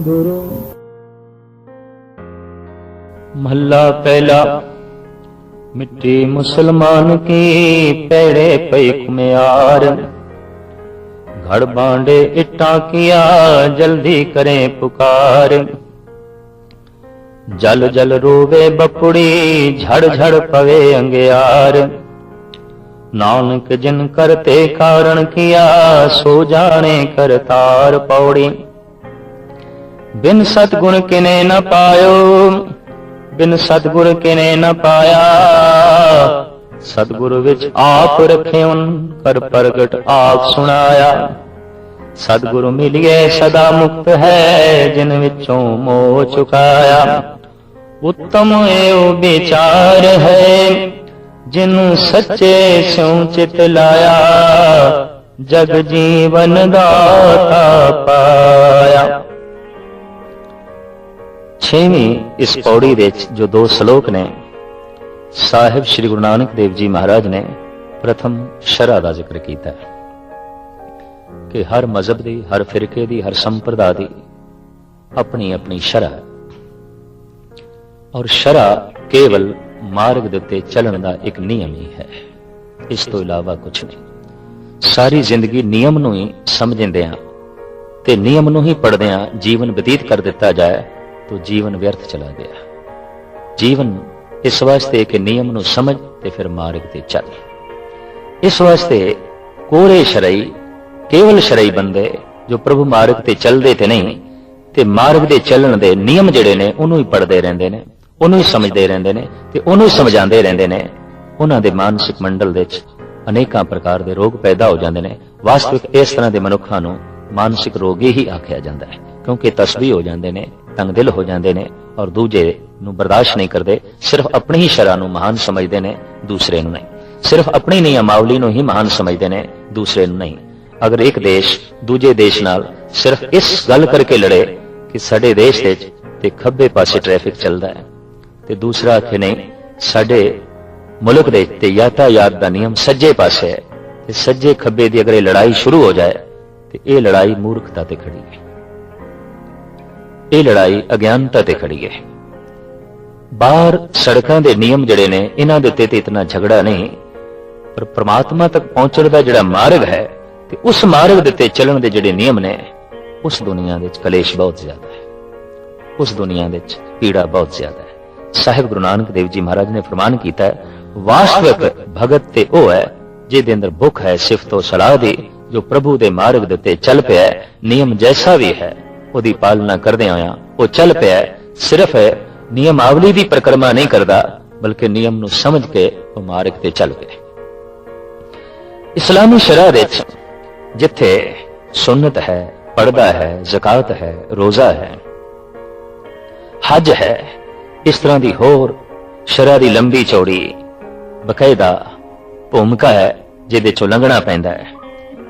ਗੁਰੂ। ਮਹੱਲਾ ਪਹਿਲਾ, ਮਿੱਟੀ ਮੁਸਲਮਾਨ ਕੀ ਪੈੜੇ ਪਈ ਕੁਮਿਆਰ ਘੜ ਬਾਂਡੇ ਇੱਟਾਂ ਕੀਆ ਜਲਦੀ ਕਰੇ ਪੁਕਾਰ। ਜਲ ਜਲ ਰੋਵੇ ਬਪੜੀ, ਝੜ ਝੜ ਪਵੇ ਅੰਗਿਆਰ। ਨਾਨਕ ਜਿਨ ਕਰਤੇ ਕਾਰਨ ਕੀਆ, ਸੋ ਜਾਣੇ ਕਰਤਾਰ ਪੌੜੀ। ਬਿਨ ਸਤਗੁਣ ਕਿਨੇ ਨਾ ਪਾਇਓ, ਬਿਨ ਸਤਗੁਰ ਕਿਨੇ ਨਾ ਪਾਇਆ। ਸਤਗੁਰ ਵਿੱਚ ਆਪ ਰਖਿਓਨ ਪਰ ਪ੍ਰਗਟ ਆਪ ਸੁਣਾਇਆ। ਸਤਗੁਰੂ ਮਿਲਿਏ ਸਦਾ ਮੁਕਤ ਹੈ, ਜਿਨ ਵਿੱਚੋਂ ਮੋਹ ਚੁਕਾਇਆ। ਉੱਤਮ ਏਉ ਵਿਚਾਰ ਹੈ, ਜਿਨ ਸੱਚੇ ਸਿਉ ਚਿਤ ਲਾਇਆ। ਜਗ ਜੀਵਨ ਦਾਤਾ ਪਾਇਆ। ਛੇਵੀਂ ਇਸ ਪੌੜੀ ਦੇ ਜੋ ਦੋ ਸ਼ਲੋਕ ਨੇ, ਸਾਹਿਬ ਸ੍ਰੀ ਗੁਰੂ ਨਾਨਕ ਦੇਵ ਜੀ ਮਹਾਰਾਜ ਨੇ ਪ੍ਰਥਮ ਸ਼ਰਾ ਦਾ ਜ਼ਿਕਰ ਕੀਤਾ ਹੈ ਕਿ ਹਰ ਮਜ਼ਹਬ ਦੀ, ਹਰ ਫਿਰਕੇ ਦੀ, ਹਰ ਸੰਪਰਦਾ ਦੀ ਆਪਣੀ ਆਪਣੀ ਸ਼ਰਾ ਹੈ। ਔਰ ਸ਼ਰਾ ਕੇਵਲ ਮਾਰਗ ਦੇ ਉੱਤੇ ਚੱਲਣ ਦਾ ਇੱਕ ਨਿਯਮ ਹੀ ਹੈ। ਇਸ ਤੋਂ ਇਲਾਵਾ ਕੁਝ ਨਹੀਂ। ਸਾਰੀ ਜ਼ਿੰਦਗੀ ਨਿਯਮ ਨੂੰ ਹੀ ਸਮਝਦੇ ਆ ਤੇ ਨਿਯਮ ਨੂੰ ਹੀ ਪੜਦੇ ਆ ਜੀਵਨ ਬਤੀਤ ਕਰ ਦਿੱਤਾ ਜਾਏ ਤਾਂ ਜੀਵਨ ਵਿਅਰਥ ਚਲਾ ਗਿਆ। ਜੀਵਨ ਇਸ ਵਾਸਤੇ ਕਿ ਨਿਯਮ ਨੂੰ ਸਮਝ ਤੇ ਫਿਰ ਮਾਰਗ ਤੇ ਚੱਲ। ਇਸ ਵਾਸਤੇ ਕੋਰੇ ਸ਼ਰਈ, ਕੇਵਲ ਸ਼ਰਈ ਬੰਦੇ ਜੋ ਪ੍ਰਭੂ ਮਾਰਗ ਤੇ ਚੱਲਦੇ ਤੇ ਨਹੀਂ, ਤੇ ਮਾਰਗ ਦੇ ਚੱਲਣ ਦੇ ਨਿਯਮ ਜਿਹੜੇ ਨੇ, ਉਹਨੂੰ ਹੀ ਪੜਦੇ ਰਹਿੰਦੇ ਨੇ, ਉਹਨੂੰ ਹੀ ਸਮਝਦੇ ਰਹਿੰਦੇ ਨੇ, ਤੇ ਉਹਨੂੰ ਹੀ ਸਮਝਾਉਂਦੇ ਰਹਿੰਦੇ ਨੇ। ਉਹਨਾਂ ਦੇ ਮਾਨਸਿਕ ਮੰਡਲ ਦੇ ਵਿੱਚ ਅਨੇਕਾਂ ਪ੍ਰਕਾਰ ਦੇ ਰੋਗ ਪੈਦਾ ਹੋ ਜਾਂਦੇ ਨੇ। ਵਾਸਤਵਿਕ ਇਸ ਤਰ੍ਹਾਂ ਦੇ ਮਨੁੱਖਾਂ ਨੂੰ ਮਾਨਸਿਕ ਰੋਗੀ ਹੀ ਆਖਿਆ ਜਾਂਦਾ ਹੈ, ਕਿਉਂਕਿ ਤਸਬੀਹ ਹੋ ਜਾਂਦੇ ਨੇ। ਤੰਗ ਦਿਲ ਹੋ ਜਾਂਦੇ ਨੇ ਔਰ ਦੂਜੇ ਨੂੰ ਬਰਦਾਸ਼ਤ ਨਹੀਂ ਕਰਦੇ, ਸਿਰਫ ਆਪਣੀ ਹੀ ਸ਼ਰਾਂ ਨੂੰ ਮਹਾਨ ਸਮਝਦੇ ਨੇ, ਦੂਸਰੇ ਨੂੰ ਨਹੀਂ। ਸਿਰਫ ਆਪਣੀ ਨਿਯਮਾਵਲੀ ਨੂੰ ਹੀ ਮਹਾਨ ਸਮਝਦੇ ਨੇ, ਦੂਸਰੇ ਨੂੰ ਨਹੀਂ। ਅਗਰ ਇੱਕ ਦੇਸ਼ ਦੂਜੇ ਦੇਸ਼ ਨਾਲ ਸਿਰਫ ਇਸ ਗੱਲ ਕਰਕੇ ਲੜੇ ਕਿ ਸਾਡੇ ਦੇਸ਼ ਵਿੱਚ ਤੇ ਖੱਬੇ ਪਾਸੇ ਟ੍ਰੈਫਿਕ ਚੱਲਦਾ ਹੈ ਤੇ ਦੂਸਰਾ ਆਖੇ ਨਹੀਂ, ਸਾਡੇ ਮੁਲਕ ਦੇ ਤੇ ਯਾਤਾਯਾਤ ਦਾ ਨਿਯਮ ਸੱਜੇ ਪਾਸੇ ਹੈ ਤੇ ਸੱਜੇ ਖੱਬੇ ਦੀ ਅਗਰ ਇਹ ਲੜਾਈ ਸ਼ੁਰੂ ਹੋ ਜਾਏ ਤੇ ਇਹ ਲੜਾਈ ਮੂਰਖਤਾ ਤੇ ਖੜੀ ਹੈ। ਇਹ ਲੜਾਈ ਅਗਿਆਨਤਾ ਤੇ ਖੜੀ ਹੈ। ਬਾਹਰ ਸੜਕਾਂ ਦੇ ਨਿਯਮ ਜਿਹੜੇ ਨੇ, ਇਹਨਾਂ ਦੇ ਉੱਤੇ ਤੇ ਇਤਨਾ ਝਗੜਾ ਨਹੀਂ, ਪਰ ਪ੍ਰਮਾਤਮਾ ਤੱਕ ਪਹੁੰਚਣ ਦਾ ਜਿਹੜਾ ਮਾਰਗ ਹੈ ਤੇ ਉਸ ਮਾਰਗ ਦੇ ਉੱਤੇ ਚੱਲਣ ਦੇ ਜਿਹੜੇ ਨਿਯਮ ਨੇ, ਉਸ ਦੁਨੀਆ ਦੇ ਵਿੱਚ ਕਲੇਸ਼ ਬਹੁਤ ਜ਼ਿਆਦਾ ਹੈ। ਉਸ ਦੁਨੀਆ ਦੇ ਵਿੱਚ ਪੀੜਾ ਬਹੁਤ ਜ਼ਿਆਦਾ ਹੈ। ਸਾਹਿਬ ਗੁਰੂ ਨਾਨਕ ਦੇਵ ਜੀ ਮਹਾਰਾਜ ਨੇ ਫਰਮਾਨ ਕੀਤਾ ਹੈ, ਵਾਸਤਵਿਕ ਭਗਤ ਤੇ ਉਹ ਹੈ ਜਿਹਦੇ ਅੰਦਰ ਭੁੱਖ ਹੈ, ਸਿਫਤ ਉਹ ਸਲਾਹ ਦੀ ਜੋ ਪ੍ਰਭੂ ਦੇ ਮਾਰਗ ਦੇ ਉੱਤੇ ਚੱਲ ਪਿਆ ਨਿਯਮ ਜੈਸਾ ਵੀ ਹੈ ਉਹਦੀ ਪਾਲਣਾ ਕਰਦੇ ਹੋਇਆ ਉਹ ਚੱਲ ਪਿਆ ਸਿਰਫ ਨਿਯਮਾਵਲੀ ਦੀ ਪ੍ਰਕਰਮਾ ਨਹੀਂ ਕਰਦਾ, ਬਲਕਿ ਨਿਯਮ ਨੂੰ ਸਮਝ ਕੇ ਉਹ ਮਾਰਗ ਤੇ ਚੱਲ ਪਿਆ ਇਸਲਾਮੀ ਸ਼ਰੀਅਤ ਵਿੱਚ ਜਿੱਥੇ ਸੁਨਨਤ ਹੈ ਪਰਦਾ ਹੈ, ਜ਼ਕਾਤ ਹੈ, ਰੋਜ਼ਾ ਹੈ, ਹਜ ਹੈ, ਇਸ ਤਰ੍ਹਾਂ ਦੀ ਹੋਰ ਸ਼ਰੀਅਤ ਦੀ ਲੰਬੀ ਚੌੜੀ ਬਕਾਇਦਾ ਭੂਮਿਕਾ ਹੈ, ਜਿਹਦੇ ਚੋਂ ਲੰਘਣਾ ਪੈਂਦਾ ਹੈ।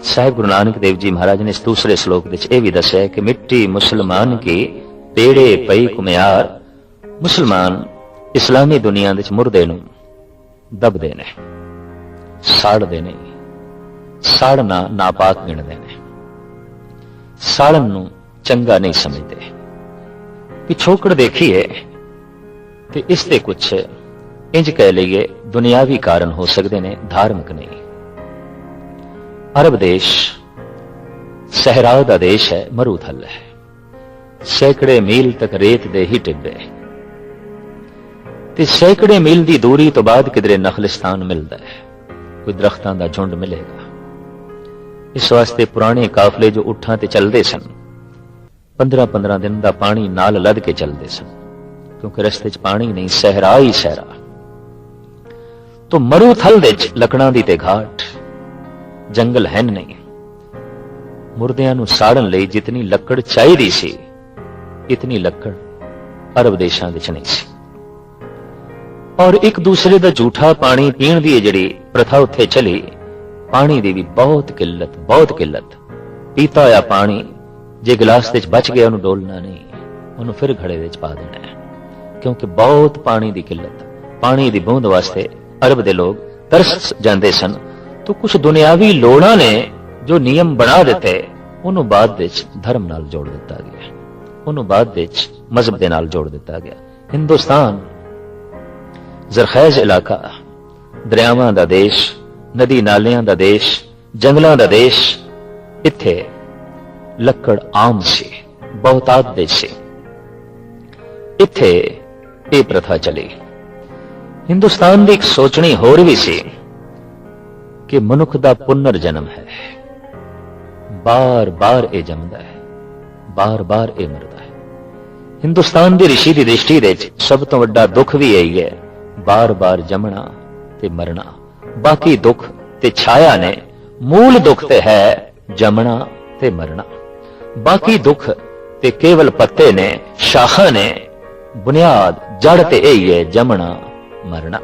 ਸਾਹਿਬ ਗੁਰੂ ਨਾਨਕ ਦੇਵ ਜੀ ਮਹਾਰਾਜ ਨੇ ਇਸ ਦੂਸਰੇ ਸ਼ਲੋਕ ਵਿੱਚ ਇਹ ਵੀ ਦੱਸਿਆ ਹੈ ਕਿ ਮਿੱਟੀ ਮੁਸਲਮਾਨ ਕੀ, ਪੇੜੇ ਪਈ ਕੁਮਿਆਰ ਮੁਸਲਮਾਨ ਇਸਲਾਮੀ ਦੁਨੀਆ ਵਿੱਚ ਮੁਰਦੇ ਨੂੰ ਦਬਦੇ ਨੇ, ਸਾੜਦੇ ਨੇ ਸਾੜਨਾ ਨਾਪਾਕ ਗਿਣਦੇ ਨੇ। ਸਾੜਨ ਨੂੰ ਚੰਗਾ ਨਹੀਂ ਸਮਝਦੇ। ਪਿਛੋਕੜ ਦੇਖੀਏ ਤੇ ਇਸ ਤੇ ਕੁਝ ਇੰਜ ਕਹਿ ਲਈਏ, ਦੁਨਿਆਵੀ ਕਾਰਨ ਹੋ ਸਕਦੇ ਨੇ, ਧਾਰਮਿਕ ਨਹੀਂ। ਅਰਬ ਦੇਸ਼, ਸਹਿਰਾ ਦਾ ਦੇਸ਼ ਹੈ, ਮਰੂਥਲ ਹੈ। ਸੈਂਕੜੇ ਮੀਲ ਤੱਕ ਰੇਤ ਦੇ ਹੀ ਟਿੱਬੇ। ਤੇ ਸੈਂਕੜੇ ਮੀਲ ਦੀ ਦੂਰੀ ਤੋਂ ਬਾਅਦ ਕਿਧਰੇ ਨਖਲਿਸਤਾਨ ਮਿਲਦਾ ਹੈ, ਕੋਈ ਦਰਖਤਾਂ ਦਾ ਝੁੰਡ ਮਿਲੇਗਾ। ਇਸ ਵਾਸਤੇ ਪੁਰਾਣੇ ਕਾਫਲੇ ਜੋ ਉੱਠਾਂ ਤੇ ਚੱਲਦੇ ਸਨ 15-15 ਦਿਨ ਦਾ ਪਾਣੀ ਨਾਲ ਲੱਦ ਕੇ ਚੱਲਦੇ ਸਨ, ਕਿਉਂਕਿ ਰਸਤੇ 'ਚ ਪਾਣੀ ਨਹੀਂ, ਸਹਿਰਾ ਹੀ ਸਹਿਰਾ। ਤੋਂ ਮਰੂਥਲ ਦੇ 'ਚ ਲੱਕੜਾਂ ਦੀ ਤੇ ਘਾਟ ਜੰਗਲ ਹੈ ਨਹੀਂ। ਮੁਰਦਿਆਂ ਨੂੰ ਸਾੜਨ ਲਈ ਜਿਤਨੀ ਲੱਕੜ ਚਾਹੀਦੀ ਸੀ, ਇਤਨੀ ਲੱਕੜ ਅਰਬ ਦੇਸ਼ਾਂ ਵਿੱਚ ਨਹੀਂ ਸੀ। ਔਰ ਇੱਕ ਦੂਸਰੇ ਦਾ ਝੂਠਾ ਪਾਣੀ ਪੀਣ ਦੀ ਜਿਹੜੀ ਪ੍ਰਥਾ ਉੱਥੇ ਚਲੀ, ਪਾਣੀ ਦੀ ਵੀ ਬਹੁਤ ਕਿੱਲਤ ਬਹੁਤ ਕਿੱਲਤ। ਪੀਤਾ ਹੋਇਆ ਪਾਣੀ ਜੇ ਗਲਾਸ ਵਿੱਚ ਬਚ ਗਿਆ, ਉਹਨੂੰ ਡੋਲਣਾ ਨਹੀਂ, ਉਹਨੂੰ ਫਿਰ ਘੜੇ ਵਿੱਚ ਪਾ ਦੇਣਾ ਹੈ। ਕਿਉਂਕਿ ਬਹੁਤ ਪਾਣੀ ਦੀ ਕਿੱਲਤ, ਪਾਣੀ ਦੀ ਬੂੰਦ ਵਾਸਤੇ ਅਰਬ ਦੇ ਲੋਕ ਤਰਸ ਜਾਂਦੇ ਸਨ ਤਾਂ ਕੁਝ ਦੁਨਿਆਵੀ ਲੋੜਾਂ ਨੇ ਜੋ ਨਿਯਮ ਬਣਾ ਦਿੱਤੇ, ਉਹਨੂੰ ਬਾਅਦ ਵਿੱਚ ਧਰਮ ਨਾਲ ਜੋੜ ਦਿੱਤਾ ਗਿਆ। ਉਹਨੂੰ ਬਾਅਦ ਵਿੱਚ ਮਜ਼ਹਬ ਦੇ ਨਾਲ ਜੋੜ ਦਿੱਤਾ ਗਿਆ। ਹਿੰਦੁਸਤਾਨ, ਜ਼ਰਖੈਜ਼ ਇਲਾਕਾ, ਦਰਿਆਵਾਂ ਦਾ ਦੇਸ਼, ਨਦੀ ਨਾਲਿਆਂ ਦਾ ਦੇਸ਼, ਜੰਗਲਾਂ ਦਾ ਦੇਸ਼, ਇੱਥੇ ਲੱਕੜ ਆਮ ਸੀ, ਬਹੁਤਾਤ ਦੇ ਸੀ। ਇੱਥੇ ਇਹ ਪ੍ਰਥਾ ਚਲੀ। ਹਿੰਦੁਸਤਾਨ ਦੀ ਇੱਕ ਸੋਚਣੀ ਹੋਰ ਵੀ ਸੀ ਕਿ ਮਨੁੱਖ ਦਾ ਪੁਨਰ ਜਨਮ ਹੈ। ਬਾਰ-ਬਾਰ ਇਹ ਜੰਮਦਾ ਹੈ। ਬਾਰ-ਬਾਰ ਇਹ ਮਰਦਾ ਹੈ। ਹਿੰਦੁਸਤਾਨ ਦੀ ਰਿਸ਼ੀ ਦੀ ਦ੍ਰਿਸ਼ਟੀ ਦੇ ਵਿੱਚ ਸਭ ਤੋਂ ਵੱਡਾ ਦੁੱਖ ਵੀ ਇਹੀ ਹੈ। ਬਾਰ-ਬਾਰ ਜੰਮਣਾ ਤੇ ਮਰਨਾ। ਬਾਕੀ ਦੁੱਖ ਤੇ ਛਾਇਆ ਨੇ, ਮੂਲ ਦੁੱਖ ਤੇ ਹੈ ਜੰਮਣਾ ਤੇ ਮਰਨਾ। ਬਾਕੀ ਦੁੱਖ ਤੇ ਕੇਵਲ ਪੱਤੇ ਨੇ, ਸ਼ਾਖਾ ਨੇ, ਬੁਨਿਆਦ ਜੜ ਤੇ ਇਹੀ ਹੈ ਜੰਮਣਾ, ਮਰਨਾ।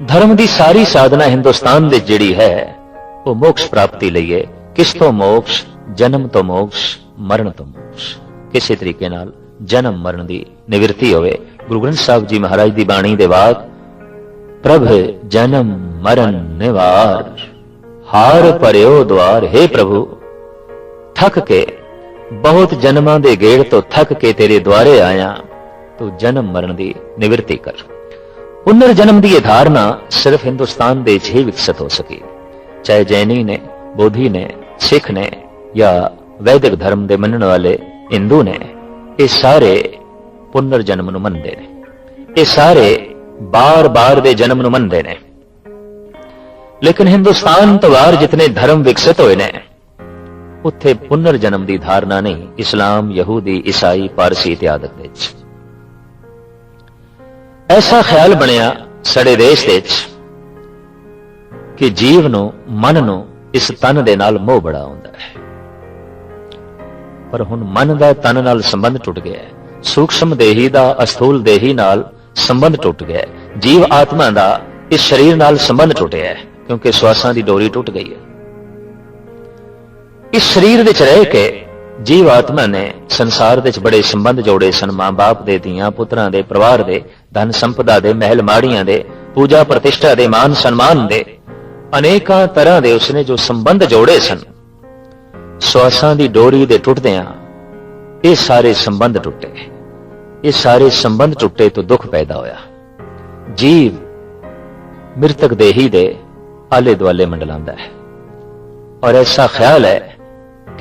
ਧਰਮ ਦੀ ਸਾਰੀ ਸਾਧਨਾ ਹਿੰਦੁਸਤਾਨ ਦੇ ਜਿਹੜੀ ਹੈ, ਉਹ ਮੋਕਸ਼ ਪ੍ਰਾਪਤੀ ਲਈ ਹੈ। ਕਿਸ ਤੋਂ ਮੋਕਸ਼? ਜਨਮ ਤੋਂ ਮੋਕਸ਼, ਮਰਨ ਤੋਂ ਮੋਕਸ਼। ਕਿਸੇ ਤਰੀਕੇ ਨਾਲ ਜਨਮ ਮਰਨ ਦੀ ਨਿਵਰਤੀ ਹੋਵੇ। ਗੁਰੂ ਗ੍ਰੰਥ ਸਾਹਿਬ ਜੀ ਮਹਾਰਾਜ ਦੀ ਬਾਣੀ ਦੇ ਬਾਅਦ ਪ੍ਰਭ ਜਨਮ ਮਰਨ ਨਿਵਾਰ, ਹਾਰ ਪਰਿਓ ਦਵਾਰ ਹੈ ਪ੍ਰਭੂ, ਥੱਕ ਕੇ, ਬਹੁਤ ਜਨਮਾਂ ਦੇ ਗੇੜ ਤੋਂ ਥੱਕ ਕੇ ਤੇਰੇ ਦੁਆਰੇ ਆਇਆ, ਤੂੰ ਜਨਮ ਮਰਨ ਦੀ ਨਿਵਰਤੀ ਕਰ। ਪੁਨਰ ਜਨਮ ਦੀ ਇਹ ਧਾਰਨਾ ਸਿਰਫ ਹਿੰਦੁਸਤਾਨ ਦੇ 'ਚ ਹੀ ਵਿਕਸਿਤ ਹੋ ਸਕੀ। ਚਾਹੇ ਜੈਨੀ ਨੇ, ਬੋਧੀ ਨੇ, ਸਿੱਖ ਨੇ ਜਾਂ ਵੈਦਿਕ ਧਰਮ ਦੇ ਮੰਨਣ ਵਾਲੇ ਹਿੰਦੂ ਨੇ, ਇਹ ਸਾਰੇ ਪੁਨਰ ਜਨਮ ਨੂੰ ਮੰਨਦੇ ਨੇ। ਇਹ ਸਾਰੇ ਬਾਰ-ਬਾਰ ਦੇ ਜਨਮ ਨੂੰ ਮੰਨਦੇ ਨੇ। ਲੇਕਿਨ ਹਿੰਦੁਸਤਾਨ ਤੋਂ ਬਾਹਰ ਜਿਤਨੇ ਧਰਮ ਵਿਕਸਿਤ ਹੋਏ ਨੇ, ਉੱਥੇ ਪੁਨਰ ਜਨਮ ਦੀ ਧਾਰਨਾ ਨਹੀਂ, ਇਸਲਾਮ, ਯਹੂਦੀ, ਈਸਾਈ, ਪਾਰਸੀ ਇਤਿਆਦਿਕ ਵਿੱਚ। ਐਸਾ ਖਿਆਲ ਬਣਿਆ ਸਾਡੇ ਦੇਸ਼ ਦੇ ਵਿੱਚ ਕਿ ਜੀਵ ਨੂੰ, ਮਨ ਨੂੰ ਇਸ ਤਨ ਦੇ ਨਾਲ ਮੋਹ ਬੜਾ ਹੁੰਦਾ ਹੈ। ਪਰ ਹੁਣ ਮਨ ਦਾ ਤਨ ਨਾਲ ਸੰਬੰਧ ਟੁੱਟ ਗਿਆ ਹੈ। ਸੂਖਸ਼ਮ ਦੇਹੀ ਦਾ, ਅਸਥੂਲ ਦੇਹੀ ਨਾਲ ਸੰਬੰਧ ਟੁੱਟ ਗਿਆ ਹੈ। ਜੀਵ ਆਤਮਾ ਦਾ ਇਸ ਸਰੀਰ ਨਾਲ ਸੰਬੰਧ ਟੁੱਟਿਆ ਹੈ, ਕਿਉਂਕਿ ਸਵਾਸਾਂ ਦੀ ਡੋਰੀ ਟੁੱਟ ਗਈ ਹੈ। ਇਸ ਸਰੀਰ ਵਿੱਚ ਰਹਿ ਕੇ ਜੀਵ ਆਤਮਾ ਨੇ ਸੰਸਾਰ ਵਿੱਚ ਬੜੇ ਸੰਬੰਧ ਜੋੜੇ ਸਨ, ਮਾਂ-ਬਾਪ ਦੇ, ਧੀਆਂ ਪੁੱਤਰਾਂ ਦੇ, ਪਰਿਵਾਰ ਦੇ, ਧਨ ਸੰਪਦਾ ਦੇ, ਮਹਿਲ ਮਾੜੀਆਂ ਦੇ, ਪੂਜਾ ਪ੍ਰਤਿਸ਼ਠਾ ਦੇ, ਮਾਨ ਸਨਮਾਨ ਦੇ। ਅਨੇਕਾਂ ਤਰ੍ਹਾਂ ਦੇ ਉਸਨੇ ਜੋ ਸੰਬੰਧ ਜੋੜੇ ਸਨ। ਸਵਾਸਾਂ ਦੀ ਡੋਰੀ ਦੇ ਟੁੱਟਦਿਆਂ ਇਹ ਸਾਰੇ ਸੰਬੰਧ ਟੁੱਟੇ। ਇਹ ਸਾਰੇ ਸੰਬੰਧ ਟੁੱਟੇ ਤੋਂ ਦੁੱਖ ਪੈਦਾ ਹੋਇਆ। ਜੀਵ ਮ੍ਰਿਤਕ ਦੇਹੀ ਦੇ ਆਲੇ ਦੁਆਲੇ ਮੰਡਲਾਂਦਾ ਹੈ। ਔਰ ਐਸਾ ਖਿਆਲ ਹੈ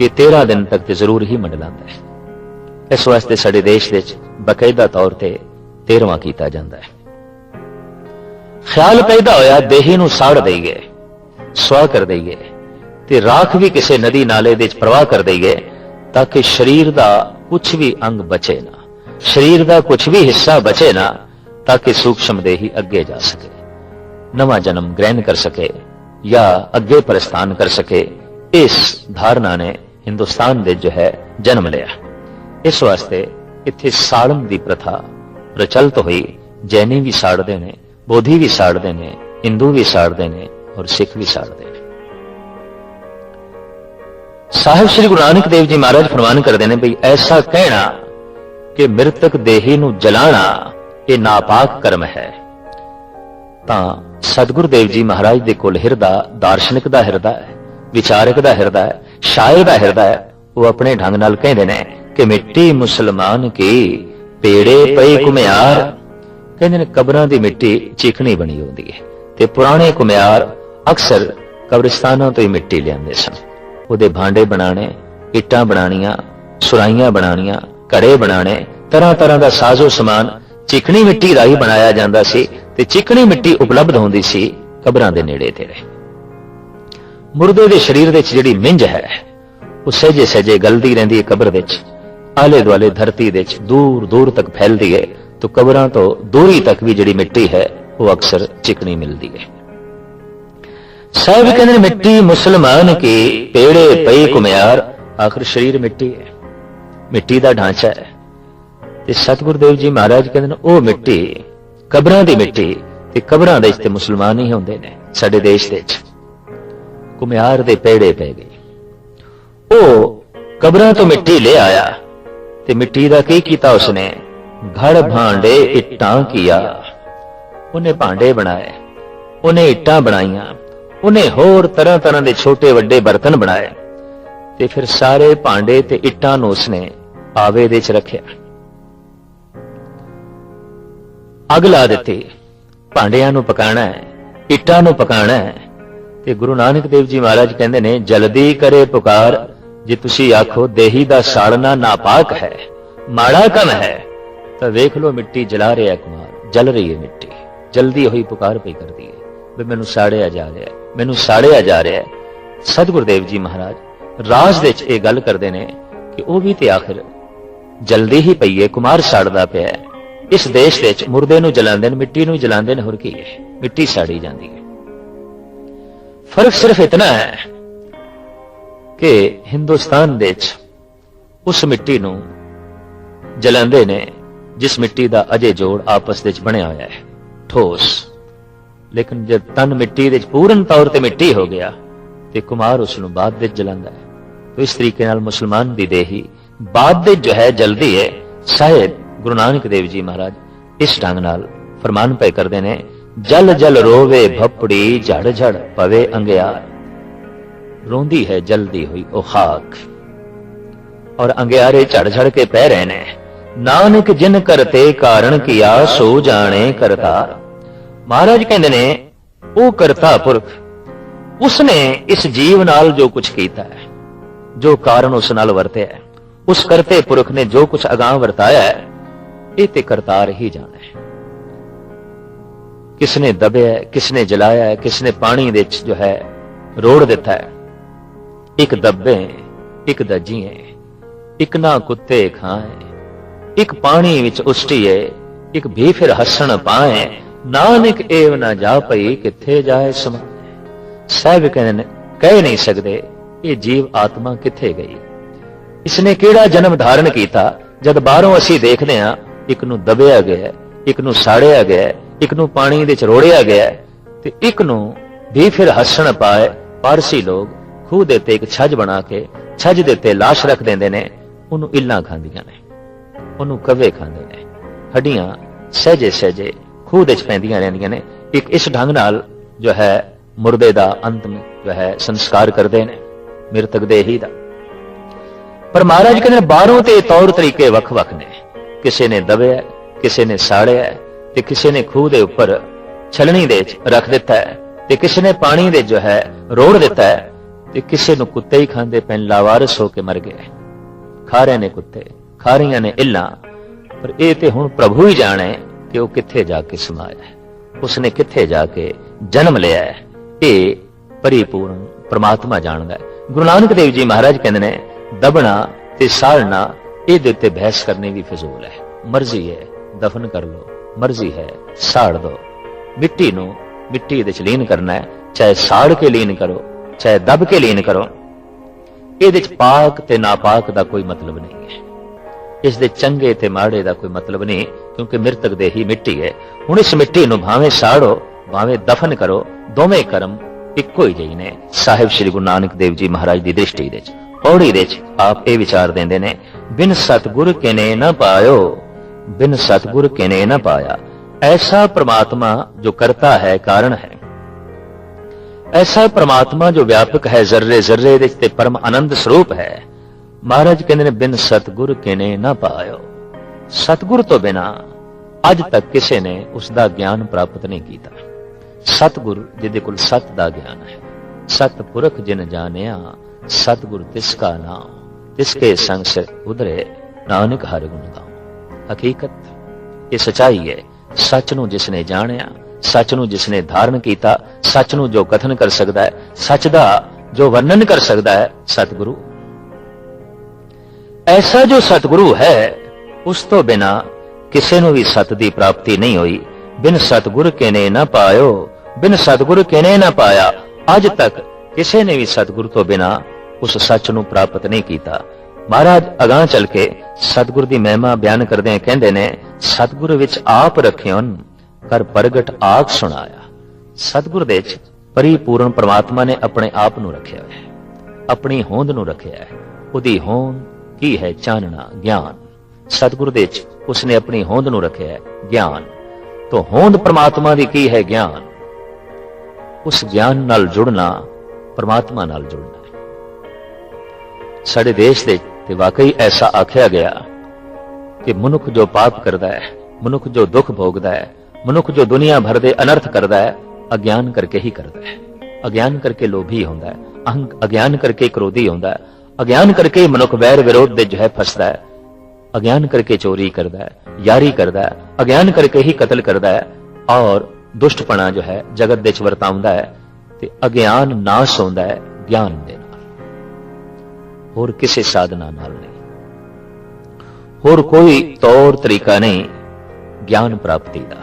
ਕਿ 13 ਦਿਨ ਤੱਕ ਤੇ ਜ਼ਰੂਰ ਹੀ ਮੰਡਲਾਂਦਾ ਹੈ। ਇਸ ਵਾਸਤੇ ਸਾਡੇ ਦੇਸ਼ ਵਿੱਚ ਬਕਾਇਦਾ ਤੌਰ ਤੇ 13ਵਾਂ ਕੀਤਾ ਜਾਂਦਾ ਹੈ। ਖਿਆਲ ਪੈਦਾ ਹੋਇਆ ਦੇਹੀ ਨੂੰ ਸਾੜ ਦੇਈਏ ਸਵਾ ਕਰ ਦੇਈਏ ਤੇ ਰਾਖ ਵੀ ਕਿਸੇ ਨਦੀ ਨਾਲੇ ਦੇ ਵਿੱਚ ਪ੍ਰਵਾਹ ਕਰ ਦੇਈਏ ਤਾਂ ਕਿ ਸਰੀਰ ਦਾ ਕੁਝ ਵੀ ਅੰਗ ਬਚੇ ਨਾ, ਸਰੀਰ ਦਾ ਕੁਝ ਵੀ ਹਿੱਸਾ ਬਚੇ ਨਾ ਤਾਂ ਕਿ ਸੂਖਸ਼ਮ ਦੇਹੀ ਅੱਗੇ ਜਾ ਸਕੇ, ਨਵਾਂ ਜਨਮ ਗ੍ਰਹਿਣ ਕਰ ਸਕੇ ਜਾਂ ਅੱਗੇ ਪ੍ਰਸਥਾਨ ਕਰ ਸਕੇ। ਇਸ ਧਾਰਨਾ ਨੇ ਹਿੰਦੁਸਤਾਨ ਦੇ ਜੋ ਹੈ, ਜਨਮ ਲਿਆ। ਇਸ ਵਾਸਤੇ ਇੱਥੇ ਸਾੜਨ ਦੀ ਪ੍ਰਥਾ ਪ੍ਰਚਲਿਤ ਹੋਈ। ਜੈਨੀ ਵੀ ਸਾੜਦੇ ਨੇ, ਬੋਧੀ ਵੀ ਸਾੜਦੇ ਨੇ, ਹਿੰਦੂ ਵੀ ਸਾੜਦੇ ਨੇ ਔਰ ਸਿੱਖ ਵੀ ਸਾੜਦੇ ਨੇ। ਸਾਹਿਬ ਸ੍ਰੀ ਗੁਰੂ ਨਾਨਕ ਦੇਵ ਜੀ ਮਹਾਰਾਜ ਫਰਮਾਨ ਕਰਦੇ ਨੇ ਭਈ ਐਸਾ ਕਹਿਣਾ ਕਿ ਮ੍ਰਿਤਕ ਦੇਹੀ ਨੂੰ ਜਲਾਣਾ ਇਹ ਨਾਪਾਕ ਕਰਮ ਹੈ। ਤਾਂ ਸਤਿਗੁਰ ਦੇਵ ਜੀ ਮਹਾਰਾਜ ਦੇ ਕੋਲ ਹਿਰਦਾ ਦਾਰਸ਼ਨਿਕ ਦਾ ਹਿਰਦਾ ਹੈ, ਵਿਚਾਰਕ ਦਾ ਹਿਰਦਾ ਹੈ। ਸ਼ਾਇਰ ਦਾ ਹਿਰਦਾ ਉਹ ਆਪਣੇ ਢੰਗ ਨਾਲ ਕਹਿੰਦੇ ਨੇ ਕਿ ਮਿੱਟੀ ਮੁਸਲਮਾਨ ਕੀ, ਪੇੜੇ ਪਈ ਕੁਮਿਆਰ ਕਹਿੰਦੇ ਨੇ ਕਬਰਾਂ ਦੀ ਮਿੱਟੀ ਚੀਕਣੀ ਬਣੀ ਹੁੰਦੀ ਹੈ ਤੇ ਪੁਰਾਣੇ ਕੁਮਿਆਰ ਅਕਸਰ ਕਬਰਿਸਤਾਨਾਂ ਤੋਂ ਹੀ ਮਿੱਟੀ ਲਿਆਉਂਦੇ ਸਨ। ਉਹਦੇ ਭਾਂਡੇ ਬਣਾਣੇ ਇੱਟਾਂ ਬਣਾਣੀਆਂ ਸੁਰਾਈਆਂ ਬਣਾਣੀਆਂ ਘੜੇ ਬਣਾਣੇ ਤਰ੍ਹਾਂ ਤਰ੍ਹਾਂ ਦਾ ਸਾਜ਼ੋ ਸਮਾਨ ਚਿਕਣੀ ਮਿੱਟੀ ਰਾਹੀਂ ਬਣਾਇਆ ਜਾਂਦਾ ਸੀ ਤੇ ਚਿਕਣੀ ਮਿੱਟੀ ਉਪਲਬਧ ਹੁੰਦੀ ਸੀ ਕਬਰਾਂ ਦੇ ਨੇੜੇ ਤੇੜੇ। ਮੁਰਦੇ ਦੇ ਸਰੀਰ ਵਿੱਚ ਜਿਹੜੀ ਮਿੰਜ ਹੈ ਉਹ ਸਹਿਜੇ ਸਹਿਜੇ ਗਲਦੀ ਰਹਿੰਦੀ ਹੈ ਕਬਰ ਵਿੱਚ ਆਲੇ ਦੁਆਲੇ ਧਰਤੀ ਦੇ ਵਿੱਚ ਦੂਰ ਦੂਰ ਤੱਕ ਫੈਲਦੀ ਹੈ ਤਾਂ ਕਬਰਾਂ ਤੋਂ ਦੂਰੀ ਤੱਕ ਵੀ ਜਿਹੜੀ ਮਿੱਟੀ ਹੈ ਉਹ ਅਕਸਰ ਚਿਕਣੀ ਮਿਲਦੀ ਹੈ ਸਾਹਿਬ ਕਹਿੰਦੇ ਮਿੱਟੀ ਮੁਸਲਮਾਨ ਕੀ ਪੇੜੇ ਪਈ ਕੁਮਿਆਰ ਆਖਰ ਸਰੀਰ ਮਿੱਟੀ ਹੈ ਮਿੱਟੀ ਦਾ ਢਾਂਚਾ ਹੈ ਤੇ ਸਤਿਗੁਰੂ ਦੇਵ ਜੀ ਮਹਾਰਾਜ ਕਹਿੰਦੇ ਨੇ ਉਹ ਮਿੱਟੀ ਕਬਰਾਂ ਦੀ ਮਿੱਟੀ ਤੇ ਕਬਰਾਂ ਦੇ ਵਿੱਚ ਤੇ ਮੁਸਲਮਾਨ ਹੀ ਹੁੰਦੇ ਨੇ ਸਾਡੇ ਦੇਸ਼ ਦੇ ਵਿੱਚ ਕੁਮਿਆਰ ਦੇ ਪੇੜੇ ਪੈ ਗਏ ਉਹ ਕਬਰਾਂ ਤੋਂ ਮਿੱਟੀ ਲੈ ਆਇਆ ਤੇ ਮਿੱਟੀ ਦਾ ਕੀ ਕੀਤਾ ਉਸਨੇ ਘੜ ਭਾਂਡੇ ਇੱਟਾਂ ਕੀਆ ਉਹਨੇ ਭਾਂਡੇ ਬਣਾਏ ਉਹਨੇ ਇੱਟਾਂ ਬਣਾਈਆਂ ਉਹਨੇ ਹੋਰ ਤਰ੍ਹਾਂ ਤਰ੍ਹਾਂ ਦੇ ਛੋਟੇ ਵੱਡੇ ਬਰਤਨ ਬਣਾਏ ਤੇ ਫਿਰ ਸਾਰੇ ਭਾਂਡੇ ਤੇ ਇੱਟਾਂ ਨੂੰ ਉਸਨੇ ਆਵੇ ਦੇ ਚ ਰੱਖਿਆ ਅੱਗ ਲਾ ਦਿੱਤੀ ਭਾਂਡਿਆਂ ਨੂੰ ਪਕਾਣਾ ਹੈ ਇੱਟਾਂ ਨੂੰ ਪਕਾਣਾ ਹੈ ਤੇ ਗੁਰੂ ਨਾਨਕ ਦੇਵ ਜੀ ਮਹਾਰਾਜ ਕਹਿੰਦੇ ਨੇ, ਜਲਦੀ ਕਰੇ ਪੁਕਾਰ, ਜੇ ਤੁਸੀਂ ਆਖੋ ਦੇਹੀ ਦਾ ਸਾੜਨਾ ਨਾਪਾਕ ਹੈ, ਮਾੜਾ ਕੰਮ ਹੈ, ਤਾਂ ਵੇਖ ਲਓ ਮਿੱਟੀ ਜਲਾ ਰਿਹਾ ਕੁਮਾਰ, ਜਲ ਰਹੀ ਹੈ ਮਿੱਟੀ, ਜਲਦੀ ਹੋਈ ਪੁਕਾਰ ਪਈ ਕਰਦੀ ਹੈ, ਵੀ ਮੈਨੂੰ ਸਾੜਿਆ ਜਾ ਰਿਹਾ ਮੈਨੂੰ ਸਾੜਿਆ ਜਾ ਰਿਹਾ ਸਤਿਗੁਰ ਦੇਵ ਜੀ ਮਹਾਰਾਜ, ਰਾਜ ਦੇ ਵਿੱਚ ਇਹ ਗੱਲ ਕਰਦੇ ਨੇ ਕਿ ਉਹ ਵੀ ਤੇ ਆਖਿਰ ਜਲਦੀ ਹੀ ਪਈ ਹੈ, ਕੁਮਾਰ ਸਾੜਦਾ ਪਿਆ ਇਸ ਦੇਸ਼ ਦੇ ਵਿੱਚ ਮੁਰਦੇ ਨੂੰ ਜਲਾਉਂਦੇ ਨੇ, ਮਿੱਟੀ ਨੂੰ ਜਲਾਉਂਦੇ ਨੇ, ਹੋਰ ਕੀ ਹੈ? ਮਿੱਟੀ ਸਾੜੀ ਜਾਂਦੀ ਹੈ। ਫ਼ਰਕ ਸਿਰਫ ਇਤਨਾ ਹੈ ਕਿ ਹਿੰਦੁਸਤਾਨ ਦੇ ਵਿੱਚ ਉਸ ਮਿੱਟੀ ਨੂੰ ਜਲਾਉਂਦੇ ਨੇ ਜਿਸ ਮਿੱਟੀ ਦਾ ਅਜੇ ਜੋੜ ਆਪਸ ਵਿੱਚ ਬਣਿਆ ਹੋਇਆ ਹੈ, ਠੋਸ। ਲੇਕਿਨ ਜਦ ਤਨ ਮਿੱਟੀ ਦੇ ਵਿੱਚ ਪੂਰਨ ਤੌਰ ਤੇ ਮਿੱਟੀ ਹੋ ਗਿਆ ਤੇ ਕੁਮਾਰ ਉਸ ਨੂੰ ਬਾਅਦ ਵਿੱਚ ਜਲਾਉਂਦਾ ਹੈ, ਤੋ ਇਸ ਤਰੀਕੇ ਨਾਲ ਮੁਸਲਮਾਨ ਦੀ ਦੇਹੀ ਬਾਅਦ ਵਿੱਚ ਜੋ ਹੈ ਜਲਦੀ ਹੈ, ਸ਼ਾਇਦ ਗੁਰੂ ਨਾਨਕ ਦੇਵ ਜੀ ਮਹਾਰਾਜ ਇਸ ਢੰਗ ਨਾਲ ਫਰਮਾਨ ਪਏ ਕਰਦੇ ਨੇ ਜਲ ਜਲ ਰੋਵੇ ਭਪੜੀ, ਝੜ ਝੜ ਪਵੇ ਅੰਗਿਆਰ। ਰੋਂਦੀ ਹੈ ਜਲਦੀ ਹੋਈ ਉਹ ਖਾਕ। ਔਰ ਅੰਗਿਆਰੇ ਝੜ ਝੜ ਕੇ ਪੈ ਰਹੇ ਨੇ। ਨਾਨਕ ਜਿਨ ਕਰਤੇ ਕਾਰਨ ਕੀਆ, ਸੋ ਜਾਣੇ ਕਰਤਾਰ। ਮਹਾਰਾਜ ਕਹਿੰਦੇ ਨੇ, ਉਹ ਕਰਤਾ ਪੁਰਖ ਉਸਨੇ ਇਸ ਜੀਵ ਨਾਲ ਜੋ ਕੁਝ ਕੀਤਾ ਹੈ, ਜੋ ਕਾਰਨ ਉਸ ਨਾਲ ਵਰਤਿਆ ਹੈ, ਉਸ ਕਰਤੇ ਪੁਰਖ ਨੇ ਜੋ ਕੁਝ ਅਗਾਹ ਵਰਤਾਇਆ ਹੈ, ਇਹ ਤੇ ਕਰਤਾਰ ਹੀ ਜਾਣੇ। ਕਿਸ ਨੇ ਦਬਿਆ ਕਿਸ ਨੇ ਜਲਾਇਆ ਹੈ, ਕਿਸ ਨੇ ਪਾਣੀ ਦੇ ਵਿੱਚ ਜੋ ਹੈ ਰੋੜ ਦਿੱਤਾ ਹੈ ਇੱਕ ਦੱਬੇ ਇੱਕ ਦਜੀਏ ਇੱਕ ਨਾ ਕੁੱਤੇ ਖਾਏ ਇੱਕ ਪਾਣੀ ਵਿੱਚ ਉਸਟੀਏ ਇੱਕ ਵੀ ਫਿਰ ਹੱਸਣ ਪਾਏ ਨਾਨਕ ਏਵ ਨਾ ਜਾ ਪਈ ਕਿੱਥੇ ਜਾਏ ਸਮਾਂ ਸਾਹਿਬ ਕਹਿੰਦੇ ਕਹਿ ਨਹੀਂ ਸਕਦੇ ਇਹ ਜੀਵ ਆਤਮਾ ਕਿੱਥੇ ਗਈ ਇਸਨੇ ਕਿਹੜਾ ਜਨਮ ਧਾਰਨ ਕੀਤਾ ਜਦ ਬਾਹਰੋਂ ਅਸੀਂ ਦੇਖਦੇ ਹਾਂ ਇੱਕ ਨੂੰ ਦਬਿਆ ਗਿਆ ਇੱਕ ਨੂੰ ਸਾੜਿਆ ਗਿਆ ਇੱਕ ਨੂੰ ਪਾਣੀ ਦੇ ਚ ਰੋੜਿਆ ਗਿਆ ਤੇ ਇੱਕ ਨੂੰ ਵੀ ਫਿਰ ਹੱਸਣ ਪਾਏ। ਪਾਰਸੀ ਲੋਕ ਖੂਹ ਦੇ ਤੇ ਇੱਕ ਛੱਜ ਬਣਾ ਕੇ ਛੱਜ ਦੇ ਤੇ ਲਾਸ਼ ਰੱਖ ਦਿੰਦੇ ਨੇ। ਉਹਨੂੰ ਇੱਲਾਂ ਖਾਂਦੀਆਂ ਨੇ। ਉਹਨੂੰ ਕਵੇ ਖਾਂਦੇ ਨੇ। ਹੱਡੀਆਂ ਸਹਜੇ ਸਹਜੇ ਖੂਹ ਦੇ ਚ ਪੈਂਦੀਆਂ ਰਹਿੰਦੀਆਂ ਨੇ। ਇੱਕ ਇਸ ਢੰਗ ਨਾਲ ਜੋ ਹੈ ਮੁਰਦੇ ਦਾ ਅੰਤਮ ਜੋ ਹੈ ਸੰਸਕਾਰ ਕਰਦੇ ਨੇ। ਮ੍ਰਿਤਕ ਦੇਹੀ ਦਾ। ਪਰ ਮਹਾਰਾਜ ਕਹਿੰਦੇ ਨੇ, ਬਾਹਰੋਂ ਤੇ ਤੌਰ ਤਰੀਕੇ ਵੱਖ-ਵੱਖ ਨੇ। ਕਿਸੇ ਨੇ ਦਬਿਆ, ਕਿਸੇ ਨੇ ਸਾੜਿਆ ਤੇ ਕਿਸੇ ਨੇ ਖੂਹ ਦੇ ਉੱਪਰ ਛਲਣੀ ਦੇ ਰੱਖ ਦਿੱਤਾ ਹੈ ਤੇ ਕਿਸੇ ਨੇ ਪਾਣੀ ਦੇ ਜੋ ਹੈ ਰੋੜ ਦਿੱਤਾ ਹੈ ਤੇ ਕਿਸੇ ਨੂੰ ਕੁੱਤੇ ਹੀ ਖਾਂਦੇ ਪੈਣ ਲਾਵਾਰਸ ਹੋ ਕੇ ਮਰ ਗਏ। ਖਾ ਰਹੇ ਨੇ ਕੁੱਤੇ ਖਾ ਰਹੀਆਂ ਨੇ ਇੱਲਾਂ, ਪਰ ਇਹ ਤੇ ਹੁਣ ਪ੍ਰਭੂ ਹੀ ਜਾਣੇ ਕਿ ਉਹ ਕਿੱਥੇ ਜਾ ਕੇ ਸਮਾਇਆ ਹੈ। ਉਸਨੇ ਕਿੱਥੇ ਜਾ ਕੇ ਜਨਮ ਲਿਆ ਹੈ। ਇਹ ਪਰਿਪੂਰਨ ਪ੍ਰਮਾਤਮਾ ਜਾਣਦਾ ਹੈ। ਗੁਰੂ ਨਾਨਕ ਦੇਵ ਜੀ ਮਹਾਰਾਜ ਕਹਿੰਦੇ ਨੇ, ਦਬਣਾ ਤੇ ਸਾੜਨਾ, ਇਹਦੇ ਉੱਤੇ ਬਹਿਸ ਕਰਨੀ ਵੀ ਫਜ਼ੂਲ ਹੈ। ਮਰਜ਼ੀ ਹੈ, ਦਫਨ ਕਰ ਲੋ ਮਰਜ਼ੀ ਹੈ, ਸਾੜ ਦੋ। ਮਿੱਟੀ ਨੂੰ ਮਿੱਟੀ ਦੇ ਚ ਲੀਨ ਕਰਨਾ ਹੈ, ਚਾਹੇ ਸਾੜ ਕੇ ਲੀਨ ਕਰੋ, ਚਾਹੇ ਦਬ ਕੇ ਲੀਨ ਕਰੋ। ਇਹਦੇ ਚ ਪਾਕ ਤੇ ਨਾਪਾਕ ਦਾ ਕੋਈ ਮਤਲਬ ਨਹੀਂ ਹੈ। ਇਸ ਦੇ ਚੰਗੇ ਤੇ ਮਾੜੇ ਦਾ ਕੋਈ ਮਤਲਬ ਨਹੀਂ, ਕਿਉਂਕਿ ਮ੍ਰਿਤਕ ਦੇ ਹੀ ਮਿੱਟੀ ਹੈ। ਹੁਣ ਇਸ ਮਿੱਟੀ ਨੂੰ ਭਾਵੇਂ ਸਾੜੋ, ਭਾਵੇਂ ਦਫਨ ਕਰੋ, ਦੋਵੇਂ ਕਰਮ ਇੱਕੋ ਹੀ ਜਿਹੇ ਨੇ। ਸਾਹਿਬ ਸ੍ਰੀ ਗੁਰੂ ਨਾਨਕ ਦੇਵ ਜੀ ਮਹਾਰਾਜ ਦੀ ਦ੍ਰਿਸ਼ਟੀ ਦੇ ਵਿੱਚ ਪੌੜੀ ਦੇ ਵਿੱਚ ਆਪ ਇਹ ਵਿਚਾਰ ਦਿੰਦੇ ਨੇ, ਬਿਨ ਸਤਗੁਰ ਕਿਨੇ ਨਾ ਪਾਇਓ। ਬਿਨ ਸਤਗੁਰ ਕਿਨੇ ਨਾ ਪਾਇਆ ਐਸਾ ਪ੍ਰਮਾਤਮਾ ਜੋ ਕਰਤਾ ਹੈ ਕਾਰਨ ਹੈ ਐਸਾ ਪ੍ਰਮਾਤਮਾ ਜੋ ਵਿਆਪਕ ਹੈ ਜ਼ਰਰੇ ਜ਼ਰਰੇ ਦੇ ਤੇ ਪਰਮ ਆਨੰਦ ਸਰੂਪ ਹੈ ਮਹਾਰਾਜ ਕਹਿੰਦੇ ਨੇ ਬਿਨ ਸਤਗੁਰ ਕਿਨੇ ਨਾ ਪਾਇਓ ਸਤਗੁਰ ਤੋਂ ਬਿਨਾ ਅੱਜ ਤੱਕ ਕਿਸੇ ਨੇ ਉਸ ਦਾ ਗਿਆਨ ਪ੍ਰਾਪਤ ਨਹੀਂ ਕੀਤਾ ਸਤਗੁਰ ਜਿਹਦੇ ਕੋਲ ਸਤ ਦਾ ਗਿਆਨ ਹੈ ਸਤ ਪੁਰਖ ਜਿਨ ਜਾਣਿਆ ਸਤਗੁਰ ਤਿਸ ਕਾ ਨਾਮ ਤਿਸ ਕੇ ਸੰਗ ਸੇ ਉਧਰੇ ਨਾਨਕ ਹਰਿ ਗੁਣ ਗਾਉ ਹਕੀਕਤ, ਇਹ ਸਚਾਈ ਹੈ। ਸੱਚ ਨੂੰ ਜਿਸ ਨੇ ਜਾਣਿਆ, ਸੱਚ ਨੂੰ ਜਿਸ ਨੇ ਧਾਰਨ ਕੀਤਾ, ਸੱਚ ਨੂੰ ਜੋ ਕਥਨ ਕਰ ਸਕਦਾ ਹੈ, ਸੱਚ ਦਾ ਜੋ ਵਰਣਨ ਕਰ ਸਕਦਾ ਹੈ, ਸਤਿਗੁਰੂ। ਐਸਾ ਜੋ ਸਤਿਗੁਰੂ ਹੈ, ਉਸ ਤੋਂ ਬਿਨਾ ਕਿਸੇ ਨੂੰ ਵੀ ਸਤ ਦੀ ਪ੍ਰਾਪਤੀ ਨਹੀਂ ਹੋਈ। ਬਿਨ ਸਤਿਗੁਰ ਕਿਨੇ ਨਾ ਪਾਇਓ, ਬਿਨ ਸਤਿਗੁਰ ਕਿਨੇ ਨਾ ਪਾਇਆ, ਅੱਜ ਤੱਕ ਕਿਸੇ ਨੇ ਵੀ ਸਤਿਗੁਰ ਤੋਂ ਬਿਨਾ ਉਸ ਸੱਚ ਨੂੰ ਪ੍ਰਾਪਤ ਨਹੀਂ ਕੀਤਾ। ਮਹਾਰਾਜ ਅਗਾਹ ਚੱਲ ਕੇ ਸਤਿਗੁਰ ਦੀ ਮਹਿਮਾ ਬਿਆਨ ਕਰਦੇ ਕਹਿੰਦੇ ਨੇ, ਸਤਿਗੁਰ ਵਿੱਚ ਆਪ ਰਖਿਓਨ, ਕਰ ਪ੍ਰਗਟ ਆਖ ਸੁਣਾਇਆ। ਸਤਿਗੁਰ ਦੇ ਵਿੱਚ ਪਰਿਪੂਰਨ ਪ੍ਰਮਾਤਮਾ ਨੇ ਆਪਣੇ ਆਪ ਨੂੰ ਰੱਖਿਆ ਹੈ, ਆਪਣੀ ਹੋਂਦ ਨੂੰ ਰੱਖਿਆ ਹੈ। ਉਹਦੀ ਹੋਂਦ ਕੀ ਹੈ? ਚਾਨਣਾ, ਗਿਆਨ। ਸਤਿਗੁਰ ਦੇ ਵਿੱਚ ਉਸਨੇ ਆਪਣੀ ਹੋਂਦ ਨੂੰ ਰੱਖਿਆ ਹੈ, ਗਿਆਨ। ਤੋਂ ਹੋਂਦ ਪ੍ਰਮਾਤਮਾ ਦੀ ਕੀ ਹੈ? ਗਿਆਨ। ਉਸ ਗਿਆਨ ਨਾਲ ਜੁੜਨਾ ਪ੍ਰਮਾਤਮਾ ਨਾਲ ਜੁੜਨਾ ਸਾਡੇ ਦੇਸ਼ ਦੇ ਤੇ ਵਾਕਈ ਐਸਾ ਆਖਿਆ ਗਿਆ ਕਿ ਮਨੁੱਖ ਜੋ ਪਾਪ ਕਰਦਾ ਹੈ, ਮਨੁੱਖ ਜੋ ਦੁੱਖ ਭੋਗਦਾ ਹੈ, ਮਨੁੱਖ ਜੋ ਦੁਨੀਆ ਭਰ ਦੇ ਅਨਰਥ ਕਰਦਾ ਹੈ, ਅਗਿਆਨ ਕਰਕੇ ਹੀ ਕਰਦਾ ਹੈ। ਅਗਿਆਨ ਕਰਕੇ ਲੋਭੀ ਹੁੰਦਾ ਹੈ ਅਗਿਆਨ ਕਰਕੇ ਕ੍ਰੋਧੀ ਹੁੰਦਾ ਹੈ, ਅਗਿਆਨ ਕਰਕੇ ਹੀ ਮਨੁੱਖ ਵੈਰ ਵਿਰੋਧ ਦੇ ਜੋ ਹੈ ਫਸਦਾ ਹੈ। ਅਗਿਆਨ ਕਰਕੇ ਚੋਰੀ ਕਰਦਾ ਹੈ, ਯਾਰੀ ਕਰਦਾ ਹੈ, ਅਗਿਆਨ ਕਰਕੇ ਹੀ ਕਤਲ ਕਰਦਾ ਹੈ, ਔਰ ਦੁਸ਼ਟਪਣਾ ਜੋ ਹੈ ਜਗਤ ਦੇ ਚ ਵਰਤਾਉਂਦਾ ਹੈ, ਤੇ ਅਗਿਆਨ ਨਾਸ ਹੁੰਦਾ ਹੈ, ਗਿਆਨ ਦੇ। ਹੋਰ ਕਿਸੇ ਸਾਧਨਾ ਨਾਲ ਨਹੀਂ। ਹੋਰ ਕੋਈ ਤੌਰ ਤਰੀਕਾ ਨਹੀਂ ਗਿਆਨ ਪ੍ਰਾਪਤੀ ਦਾ।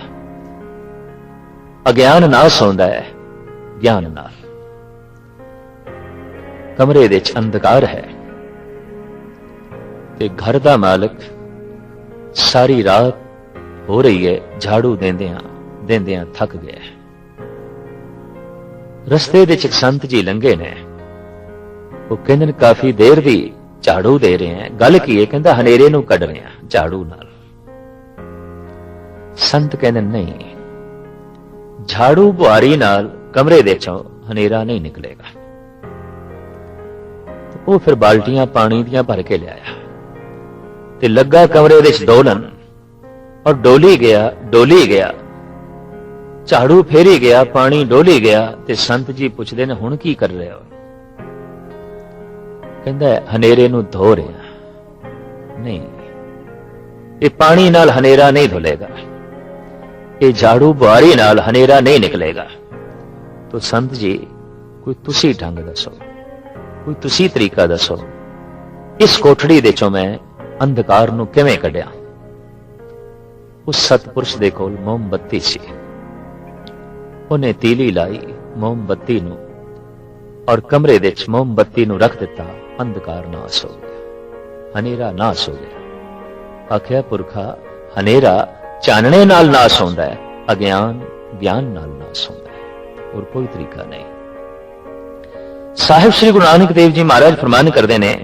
ਅਗਿਆਨ ਨਾਸ ਹੁੰਦਾ ਹੈ, ਗਿਆਨ ਨਾਲ। ਕਮਰੇ ਦੇ ਵਿੱਚ ਅੰਧਕਾਰ ਹੈ ਤੇ ਘਰ ਦਾ ਮਾਲਕ ਸਾਰੀ ਰਾਤ ਹੋ ਰਹੀ ਹੈ, ਝਾੜੂ ਦਿੰਦਿਆਂ ਦਿੰਦਿਆਂ ਥੱਕ ਗਿਆ ਰਸਤੇ ਦੇ ਵਿੱਚ ਸੰਤ ਜੀ ਲੰਘੇ ਨੇ। ਉਹ ਕਹਿੰਦੇ ਨੇ ਕਾਫੀ ਦੇਰ ਦੀ ਝਾੜੂ ਦੇ ਰਹੇ ਆ ਗੱਲ ਕੀ ਹੈ? ਕਹਿੰਦਾ ਹਨੇਰੇ ਨੂੰ ਕੱਢ ਰਹੇ ਆ ਝਾੜੂ ਨਾਲ। ਸੰਤ ਕਹਿੰਦੇ ਨਹੀਂ, ਝਾੜੂ ਬੁਹਾਰੀ ਨਾਲ ਕਮਰੇ ਦੇ ਚੋਂ ਹਨੇਰਾ ਨਹੀਂ ਨਿਕਲੇਗਾ। ਉਹ ਫਿਰ ਬਾਲਟੀਆਂ ਪਾਣੀ ਦੀਆਂ ਭਰ ਕੇ ਲਿਆਇਆ। ਤੇ ਲੱਗਾ ਕਮਰੇ ਵਿੱਚ ਡੋਲਣ। ਔਰ ਡੋਲੀ ਗਿਆ ਡੋਲੀ ਗਿਆ। ਝਾੜੂ ਫੇਰੀ ਗਿਆ, ਪਾਣੀ ਡੋਲੀ ਗਿਆ ਤੇ ਸੰਤ ਜੀ ਪੁੱਛਦੇ ਨੇ, ਹੁਣ ਕੀ ਕਰ ਰਹੇ ਹੋ? ਕਹਿੰਦਾ ਹਨੇਰੇ ਨੂੰ ਧੋ ਰਿਹਾ। ਨਹੀਂ, ਇਹ ਪਾਣੀ ਨਾਲ ਹਨੇਰਾ ਨਹੀਂ ਧੁਲੇਗਾ। ਇਹ ਝਾੜੂ ਬੁਹਾਰੀ ਨਾਲ ਹਨੇਰਾ ਨਹੀਂ ਨਿਕਲੇਗਾ। ਤੋ ਸੰਤ ਜੀ, ਕੋਈ ਤੁਸੀਂ ਢੰਗ ਦੱਸੋ, ਕੋਈ ਤੁਸੀਂ ਤਰੀਕਾ ਦੱਸੋ, ਇਸ ਕੋਠੜੀ ਦੇ ਚੋਂ ਮੈਂ ਅੰਧਕਾਰ ਨੂੰ ਕਿਵੇਂ ਕੱਢਿਆ? ਉਸ ਸਤਪੁਰਸ਼ ਦੇ ਕੋਲ ਮੋਮਬੱਤੀ ਸੀ। ਉਹਨੇ ਤੀਲੀ ਲਾਈ ਮੋਮਬੱਤੀ ਨੂੰ ਔਰ ਕਮਰੇ ਦੇ ਵਿੱਚ ਮੋਮਬੱਤੀ ਨੂੰ ਰੱਖ ਦਿੱਤਾ। ਅੰਧਕਾਰ ਨਾਸ ਹੋ ਗਿਆ, ਹਨੇਰਾ ਨਾਸ ਹੋ ਗਿਆ। ਆਖਿਆ, ਪੁਰਖਾ, ਹਨੇਰਾ ਚਾਨਣੇ ਨਾਲ ਨਾਸ ਹੁੰਦਾ ਹੈ, ਅਗਿਆਨ ਗਿਆਨ ਨਾਲ ਨਾਸ ਹੁੰਦਾ ਹੈ, ਹੋਰ ਕੋਈ ਤਰੀਕਾ ਨਹੀਂ। ਸਾਹਿਬ ਸ੍ਰੀ ਗੁਰੂ ਨਾਨਕ ਦੇਵ ਜੀ ਮਹਾਰਾਜ ਫਰਮਾਨ ਕਰਦੇ ਨੇ,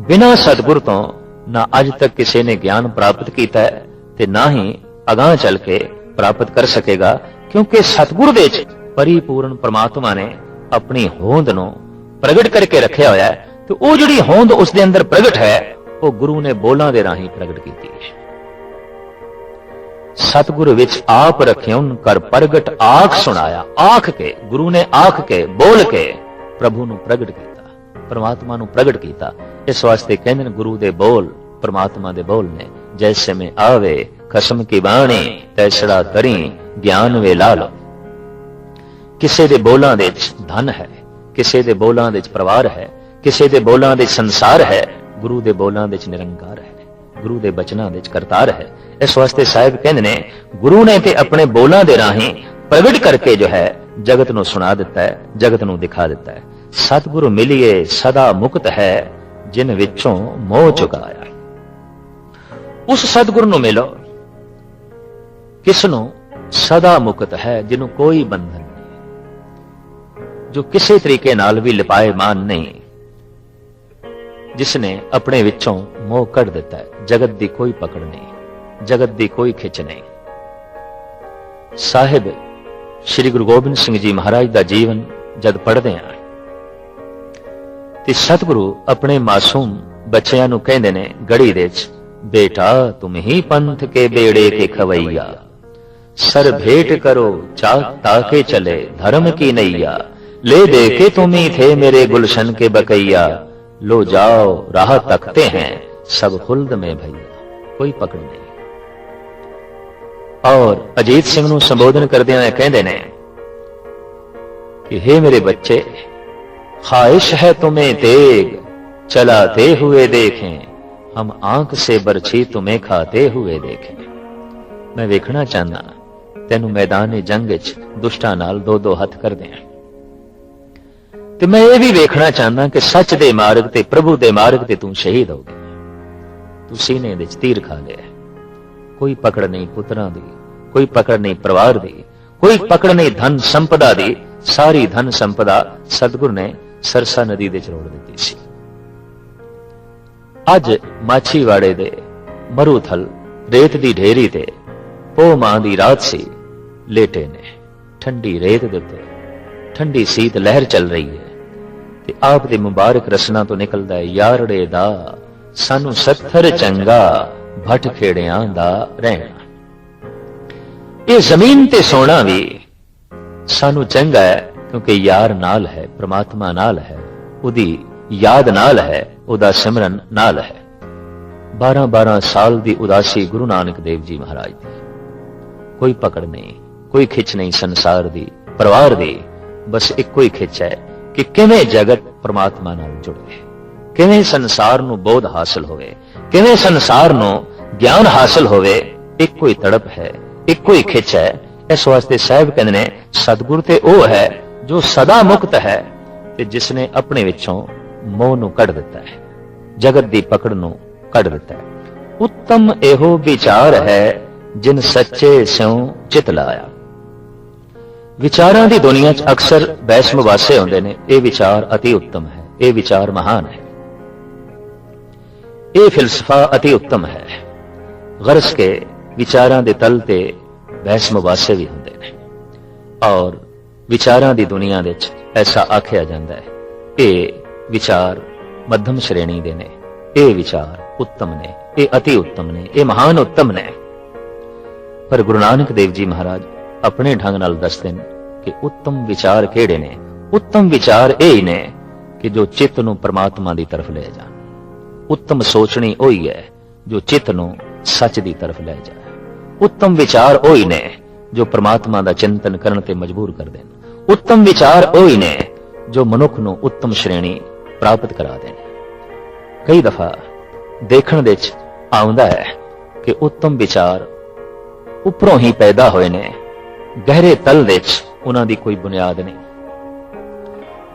ਬਿਨਾਂ ਸਤਿਗੁਰ ਤੋਂ ਨਾ ਅੱਜ ਤੱਕ ਕਿਸੇ ਨੇ ਗਿਆਨ ਪ੍ਰਾਪਤ ਕੀਤਾ ਹੈ ਤੇ ਨਾ ਹੀ ਅਗਾਹ ਚੱਲ ਕੇ ਪ੍ਰਾਪਤ ਕਰ ਸਕੇਗਾ, ਕਿਉਂਕਿ ਸਤਿਗੁਰ ਦੇ ਵਿੱਚ ਪਰਿਪੂਰਨ ਪ੍ਰਮਾਤਮਾ ਨੇ ਆਪਣੀ ਹੋਂਦ ਨੂੰ ਪ੍ਰਗਟ ਕਰਕੇ ਰੱਖਿਆ ਹੋਇਆ ਹੈ। ਤੇ ਉਹ ਜਿਹੜੀ ਹੋਂਦ ਉਸ ਦੇ ਅੰਦਰ ਪ੍ਰਗਟ ਹੈ, ਉਹ ਗੁਰੂ ਨੇ ਬੋਲਾਂ ਦੇ ਰਾਹੀਂ ਪ੍ਰਗਟ ਕੀਤੀ। ਹੈ ਸਤਿਗੁਰ ਵਿੱਚ ਆਪ ਰਖਿਉਨ ਕਰ ਪ੍ਰਗਟ ਆਖ ਸੁਣਾਇਆ। ਆਖ ਕੇ, ਗੁਰੂ ਨੇ ਆਖ ਕੇ, ਬੋਲ ਕੇ ਪ੍ਰਭੂ ਨੂੰ ਪ੍ਰਗਟ ਕੀਤਾ, ਪਰਮਾਤਮਾ ਨੂੰ ਪ੍ਰਗਟ ਕੀਤਾ। ਇਸ ਵਾਸਤੇ ਕਹਿੰਦੇ ਨੇ ਗੁਰੂ ਦੇ ਬੋਲ, ਪ੍ਰਮਾਤਮਾ ਦੇ ਬੋਲ ਨੇ, ਜੈਸੇ ਮੈਂ ਆਵੇ, ਖਸਮ ਕੀ ਬਾਣੀ, ਤੈਸੜਾ ਕਰੀ ਗਿਆਨ ਵੇ ਲਾ ਲੋ ਕਿਸੇ ਦੇ ਬੋਲਾਂ ਦੇ ਵਿੱਚ ਧਨ ਹੈ, ਕਿਸੇ ਦੇ ਬੋਲਾਂ ਦੇ ਵਿੱਚ ਪਰਿਵਾਰ ਹੈ ਕਿਸੇ ਦੇ ਬੋਲਾਂ ਦੇ ਸੰਸਾਰ ਹੈ, ਗੁਰੂ ਦੇ ਬੋਲਾਂ ਦੇ ਵਿੱਚ ਨਿਰੰਕਾਰ ਹੈ, ਗੁਰੂ ਦੇ ਬਚਨਾਂ ਦੇ ਵਿੱਚ ਕਰਤਾਰ ਹੈ। ਇਸ ਵਾਸਤੇ ਸਾਹਿਬ ਕਹਿੰਦੇ ਨੇ, ਗੁਰੂ ਨੇ ਤੇ ਆਪਣੇ ਬੋਲਾਂ ਦੇ ਰਾਹੀਂ ਪ੍ਰਗਟ ਕਰਕੇ ਜੋ ਹੈ, ਜਗਤ ਨੂੰ ਸੁਣਾ ਦਿੱਤਾ ਹੈ, ਜਗਤ ਨੂੰ ਦਿਖਾ ਦਿੱਤਾ ਹੈ। ਸਤਿਗੁਰੂ ਮਿਲਿਏ, ਸਦਾ ਮੁਕਤ ਹੈ, ਜਿਨ ਵਿੱਚੋਂ ਮੋਹ ਚੁਕਾਇਆ। ਉਸ ਸਤਿਗੁਰ ਨੂੰ ਮਿਲੋ, ਕਿਸ ਨੂੰ? ਸਦਾ ਮੁਕਤ ਹੈ ਜਿਹਨੂੰ ਕੋਈ ਬੰਧਨ ਨਹੀਂ। ਜੋ ਕਿਸੇ ਤਰੀਕੇ ਨਾਲ ਵੀ ਲਿਪਾਏ ਮਾਨ ਨਹੀਂ ਜਿਸ ਨੇ ਆਪਣੇ ਵਿੱਚੋਂ ਮੋਹ ਕੱਢ ਦਿੱਤਾ ਹੈ ਜਗਤ ਦੀ ਕੋਈ ਪਕੜ ਨਹੀਂ ਜਗਤ ਦੀ ਕੋਈ ਖਿੱਚ ਨਹੀਂ ਸਾਹਿਬ ਸ੍ਰੀ ਗੁਰੂ ਗੋਬਿੰਦ ਸਿੰਘ ਜੀ ਮਹਾਰਾਜ ਦਾ ਜੀਵਨ ਜਦ ਪੜ੍ਹਦੇ ਹਾਂ ਤੇ ਸਤਿਗੁਰੂ ਆਪਣੇ ਮਾਸੂਮ ਬੱਚਿਆਂ ਨੂੰ ਕਹਿੰਦੇ ਨੇ ਗੜੀ ਦੇ ਵਿੱਚ ਬੇਟਾ ਤੁਮ ਹੀ ਪੰਥ ਕੇ ਬੇੜੇ ਕੇ ਖਵਈਆ ਸਰ ਭੇਟ ਕਰੋ ਚਾਹ ਤਾਕੇ ਚਲੇ ਧਰਮ ਕੀ ਨਈਆ ले देखे तुम ही थे मेरे गुलशन के बकैया लो जाओ राह तकते हैं सब खुल्द में भैया कोई पकड़ नहीं ਔਰ ਅਜੀਤ ਸਿੰਘ ਨੂੰ ਸੰਬੋਧਨ ਕਰਦੇ ਹੋਏ ਕਹਿੰਦੇ ਨੇ ਕਿ हे मेरे बच्चे ख्वाहिश है तुम्हें तेग चलाते हुए देखें हम आंख से बरछी तुम्हें खाते हुए देखें ਮੈਂ ਵੇਖਣਾ ਚਾਹਨਾ ਤੈਨੂੰ ਮੈਦਾਨ ਜੰਗ ਵਿੱਚ ਦੁਸ਼ਟਾਂ ਨਾਲ ਦੋ ਦੋ ਹੱਥ ਕਰਦੇ ਆਂ ਤੇ ਮੈਂ ਇਹ ਵੀ ਵੇਖਣਾ ਚਾਹੁੰਦਾ ਕਿ ਸੱਚ ਦੇ ਮਾਰਗ ਤੇ ਪ੍ਰਭੂ ਦੇ ਮਾਰਗ ਤੇ ਤੂੰ ਸ਼ਹੀਦ ਹੋ ਗਿਆ। ਤੂੰ ਸੀਨੇ ਵਿੱਚ ਤੀਰ ਖਾ ਗਿਆ। ਕੋਈ ਪਕੜ ਨਹੀਂ ਪੁੱਤਰਾਂ ਦੀ, ਕੋਈ ਪਕੜ ਨਹੀਂ ਪਰਿਵਾਰ ਦੀ, ਕੋਈ ਪਕੜ ਨਹੀਂ ਧਨ ਸੰਪਦਾ ਦੀ, ਸਾਰੀ ਧਨ ਸੰਪਦਾ ਸਤਿਗੁਰ ਨੇ ਸਰਸਾ ਨਦੀ ਦੇ ਚੋੜ ਦਿੱਤੀ ਸੀ। ਅੱਜ ਮਾਛੀਵਾੜੇ ਦੇ ਮਰੂਥਲ ਰੇਤ ਦੀ ਢੇਰੀ ਤੇ ਪੋ ਮਾਂ ਦੀ ਰਾਤ ਸੀ। ਲੇਟੇ ਨੇ, ਠੰਡੀ ਰੇਤ ਦੇ ਉੱਤੇ, ਠੰਡੀ ਸੀਤ ਲਹਿਰ ਚੱਲ ਰਹੀ ਹੈ। ਤੇ ਆਪ ਦੇ ਮੁਬਾਰਕ ਰਸਨਾ ਤੋਂ ਨਿਕਲਦਾ ਹੈ ਯਾਰੜੇ ਦਾ, ਸਾਨੂੰ ਸੱਥਰ ਚੰਗਾ, ਭਟ ਖੇੜਿਆਂ ਦਾ ਰਹਿਣਾ। ਇਹ ਜ਼ਮੀਨ ਤੇ ਸੋਣਾ ਵੀ ਸਾਨੂੰ ਚੰਗਾ ਹੈ ਕਿਉਂਕਿ ਯਾਰ ਨਾਲ ਹੈ, ਪ੍ਰਮਾਤਮਾ ਨਾਲ ਹੈ, ਉਹਦੀ ਯਾਦ ਨਾਲ ਹੈ, ਉਹਦਾ ਸਿਮਰਨ ਨਾਲ ਹੈ। 12 12 ਸਾਲ ਦੀ ਉਦਾਸੀ ਗੁਰੂ ਨਾਨਕ ਦੇਵ ਜੀ ਮਹਾਰਾਜ ਦੀ। ਕੋਈ ਪਕੜ ਨਹੀਂ, ਕੋਈ ਖਿੱਚ ਨਹੀਂ ਸੰਸਾਰ ਦੀ, ਪਰਿਵਾਰ ਦੀ, ਬਸ ਇੱਕੋ ਹੀ ਖਿੱਚ ਹੈ। ਕਿ ਕਿਵੇਂ ਜਗਤ ਪ੍ਰਮਾਤਮਾ ਨਾਲ ਜੁੜੇ ਕਿਵੇਂ ਸੰਸਾਰ ਨੂੰ ਬੋਧ ਹਾਸਲ ਹੋਵੇ? ਕਿਵੇਂ ਸੰਸਾਰ ਨੂੰ ਗਿਆਨ ਹਾਸਲ ਹੋਵੇ? ਇੱਕੋ ਹੀ ਤੜਪ ਹੈ, ਇੱਕੋ ਹੀ ਖਿੱਚ ਹੈ। ਇਸ ਵਾਸਤੇ ਸਾਹਿਬ ਕਹਿੰਦੇ ਨੇ, ਸਤਿਗੁਰ ਤੇ ਉਹ ਹੈ ਜੋ ਸਦਾ ਮੁਕਤ ਹੈ ਤੇ ਜਿਸ ਨੇ ਆਪਣੇ ਵਿੱਚੋਂ ਮੋਹ ਨੂੰ ਕੱਢ ਦਿੱਤਾ ਹੈ, ਜਗਤ ਦੀ ਪਕੜ ਨੂੰ ਕੱਢ ਦਿੱਤਾ ਹੈ। ਉੱਤਮ ਇਹੋ ਵਿਚਾਰ ਹੈ ਜਿਨ ਸੱਚੇ ਸਿਉ ਚਿਤ ਲਾਇਆ। ਵਿਚਾਰਾਂ ਦੀ ਦੁਨੀਆ 'ਚ ਅਕਸਰ ਬਹਿਸ ਮੁਬਾਸੇ ਹੁੰਦੇ ਨੇ। ਇਹ ਵਿਚਾਰ ਅਤੀ ਉੱਤਮ ਹੈ। ਇਹ ਵਿਚਾਰ ਮਹਾਨ ਹੈ। ਇਹ ਫਿਲਸਫਾ ਅਤੀ ਉੱਤਮ ਹੈ। ਗਰਸ ਕੇ ਵਿਚਾਰਾਂ ਦੇ ਤਲ ਤੇ ਬਹਿਸ ਮੁਬਾਸੇ ਵੀ ਹੁੰਦੇ ਨੇ। ਔਰ ਵਿਚਾਰਾਂ ਦੀ ਦੁਨੀਆ ਦੇ ਵਿੱਚ ਐਸਾ ਆਖਿਆ ਜਾਂਦਾ ਹੈ, ਇਹ ਵਿਚਾਰ ਮੱਧਮ ਸ਼੍ਰੇਣੀ ਦੇ ਨੇ। ਇਹ ਵਿਚਾਰ ਉੱਤਮ ਨੇ। ਇਹ ਅਤੀ ਉੱਤਮ ਨੇ। ਇਹ ਮਹਾਨ ਉੱਤਮ ਨੇ। ਪਰ ਗੁਰੂ ਨਾਨਕ ਦੇਵ ਜੀ ਮਹਾਰਾਜ ਆਪਣੇ ਢੰਗ ਨਾਲ ਦੱਸਦੇ ਨੇ ਕਿ ਉੱਤਮ ਵਿਚਾਰ ਕਿਹੜੇ ਨੇ? ਉੱਤਮ ਵਿਚਾਰ ਇਹ ਹੀ ਨੇ ਕਿ ਜੋ ਚਿੱਤ ਨੂੰ ਪਰਮਾਤਮਾ ਦੀ ਤਰਫ ਲੈ ਜਾਣ। ਉੱਤਮ ਸੋਚਣੀ ਉਹੀ ਹੈ ਜੋ ਚਿੱਤ ਨੂੰ ਸੱਚ ਦੀ ਤਰਫ ਲੈ ਜਾਏ ਉੱਤਮ ਵਿਚਾਰ ਉਹੀ ਨੇ ਜੋ ਪ੍ਰਮਾਤਮਾ ਦਾ ਚਿੰਤਨ ਕਰਨ ਤੇ ਮਜਬੂਰ ਕਰਦੇ ਨੇ। ਉੱਤਮ ਵਿਚਾਰ ਉਹੀ ਨੇ ਜੋ ਮਨੁੱਖ ਨੂੰ ਉੱਤਮ ਸ਼੍ਰੇਣੀ ਪ੍ਰਾਪਤ ਕਰਾ ਦੇਣ ਕਈ ਦਫਾ ਦੇਖਣ ਵਿੱਚ ਆਉਂਦਾ ਹੈ ਕਿ ਉੱਤਮ ਵਿਚਾਰ ਉੱਪਰੋਂ ਹੀ ਪੈਦਾ ਹੋਏ ਨੇ ਗਹਿਰੇ ਤਲ ਵਿੱਚ ਉਹਨਾਂ ਦੀ ਕੋਈ ਬੁਨਿਆਦ ਨਹੀਂ।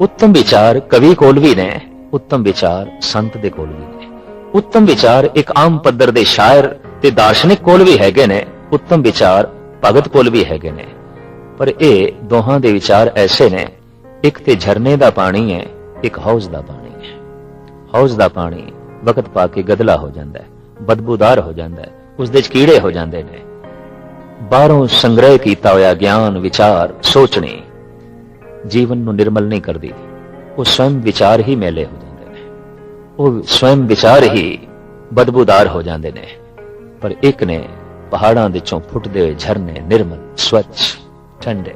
ਉੱਤਮ ਵਿਚਾਰ ਕਵੀ ਕੋਲ ਵੀ ਨੇ, ਉੱਤਮ ਵਿਚਾਰ ਸੰਤ ਦੇ ਕੋਲ ਵੀ ਨੇ। ਉੱਤਮ ਵਿਚਾਰ ਇੱਕ ਆਮ ਪੱਧਰ ਦੇ ਸ਼ਾਇਰ ਤੇ ਦਾਰਸ਼ਨਿਕ ਕੋਲ ਵੀ ਹੈਗੇ ਨੇ, ਉੱਤਮ ਵਿਚਾਰ ਭਗਤ ਕੋਲ ਵੀ ਹੈਗੇ ਨੇ। ਪਰ ਇਹ ਦੋਹਾਂ ਦੇ ਵਿਚਾਰ ਐਸੇ ਨੇ, ਇੱਕ ਤੇ ਝਰਨੇ ਦਾ ਪਾਣੀ ਹੈ, ਇੱਕ ਹੌਜ਼ ਦਾ ਪਾਣੀ ਹੈ। ਹੌਜ਼ ਦਾ ਪਾਣੀ ਵਕਤ ਪਾ ਕੇ ਗਦਲਾ ਹੋ ਜਾਂਦਾ ਹੈ, ਬਦਬੂਦਾਰ ਹੋ ਜਾਂਦਾ ਹੈ ਉਸ ਦੇ ਚ ਕੀੜੇ ਹੋ ਜਾਂਦੇ ਨੇ। ਬਾਹਰੋਂ ਸੰਗ੍ਰਹਿ ਕੀਤਾ ਹੋਇਆ ਗਿਆਨ, ਵਿਚਾਰ, ਸੋਚਣੀ ਜੀਵਨ ਨੂੰ ਨਿਰਮਲ ਨਹੀਂ ਕਰਦੀ। ਉਹ ਸਵੈਮ ਵਿਚਾਰ ਹੀ ਮੈਲੇ ਹੋ ਜਾਂਦੇ ਨੇ। ਉਹ ਸਵੈਮ ਵਿਚਾਰ ਹੀ ਬਦਬੂਦਾਰ ਹੋ ਜਾਂਦੇ ਨੇ। ਪਰ ਇੱਕ ਨੇ ਪਹਾੜਾਂ ਦੇ ਚੋਂ ਫੁੱਟਦੇ ਹੋਏ ਝਰਨੇ ਨਿਰਮਲ, ਸਵੱਛ, ਠੰਡੇ।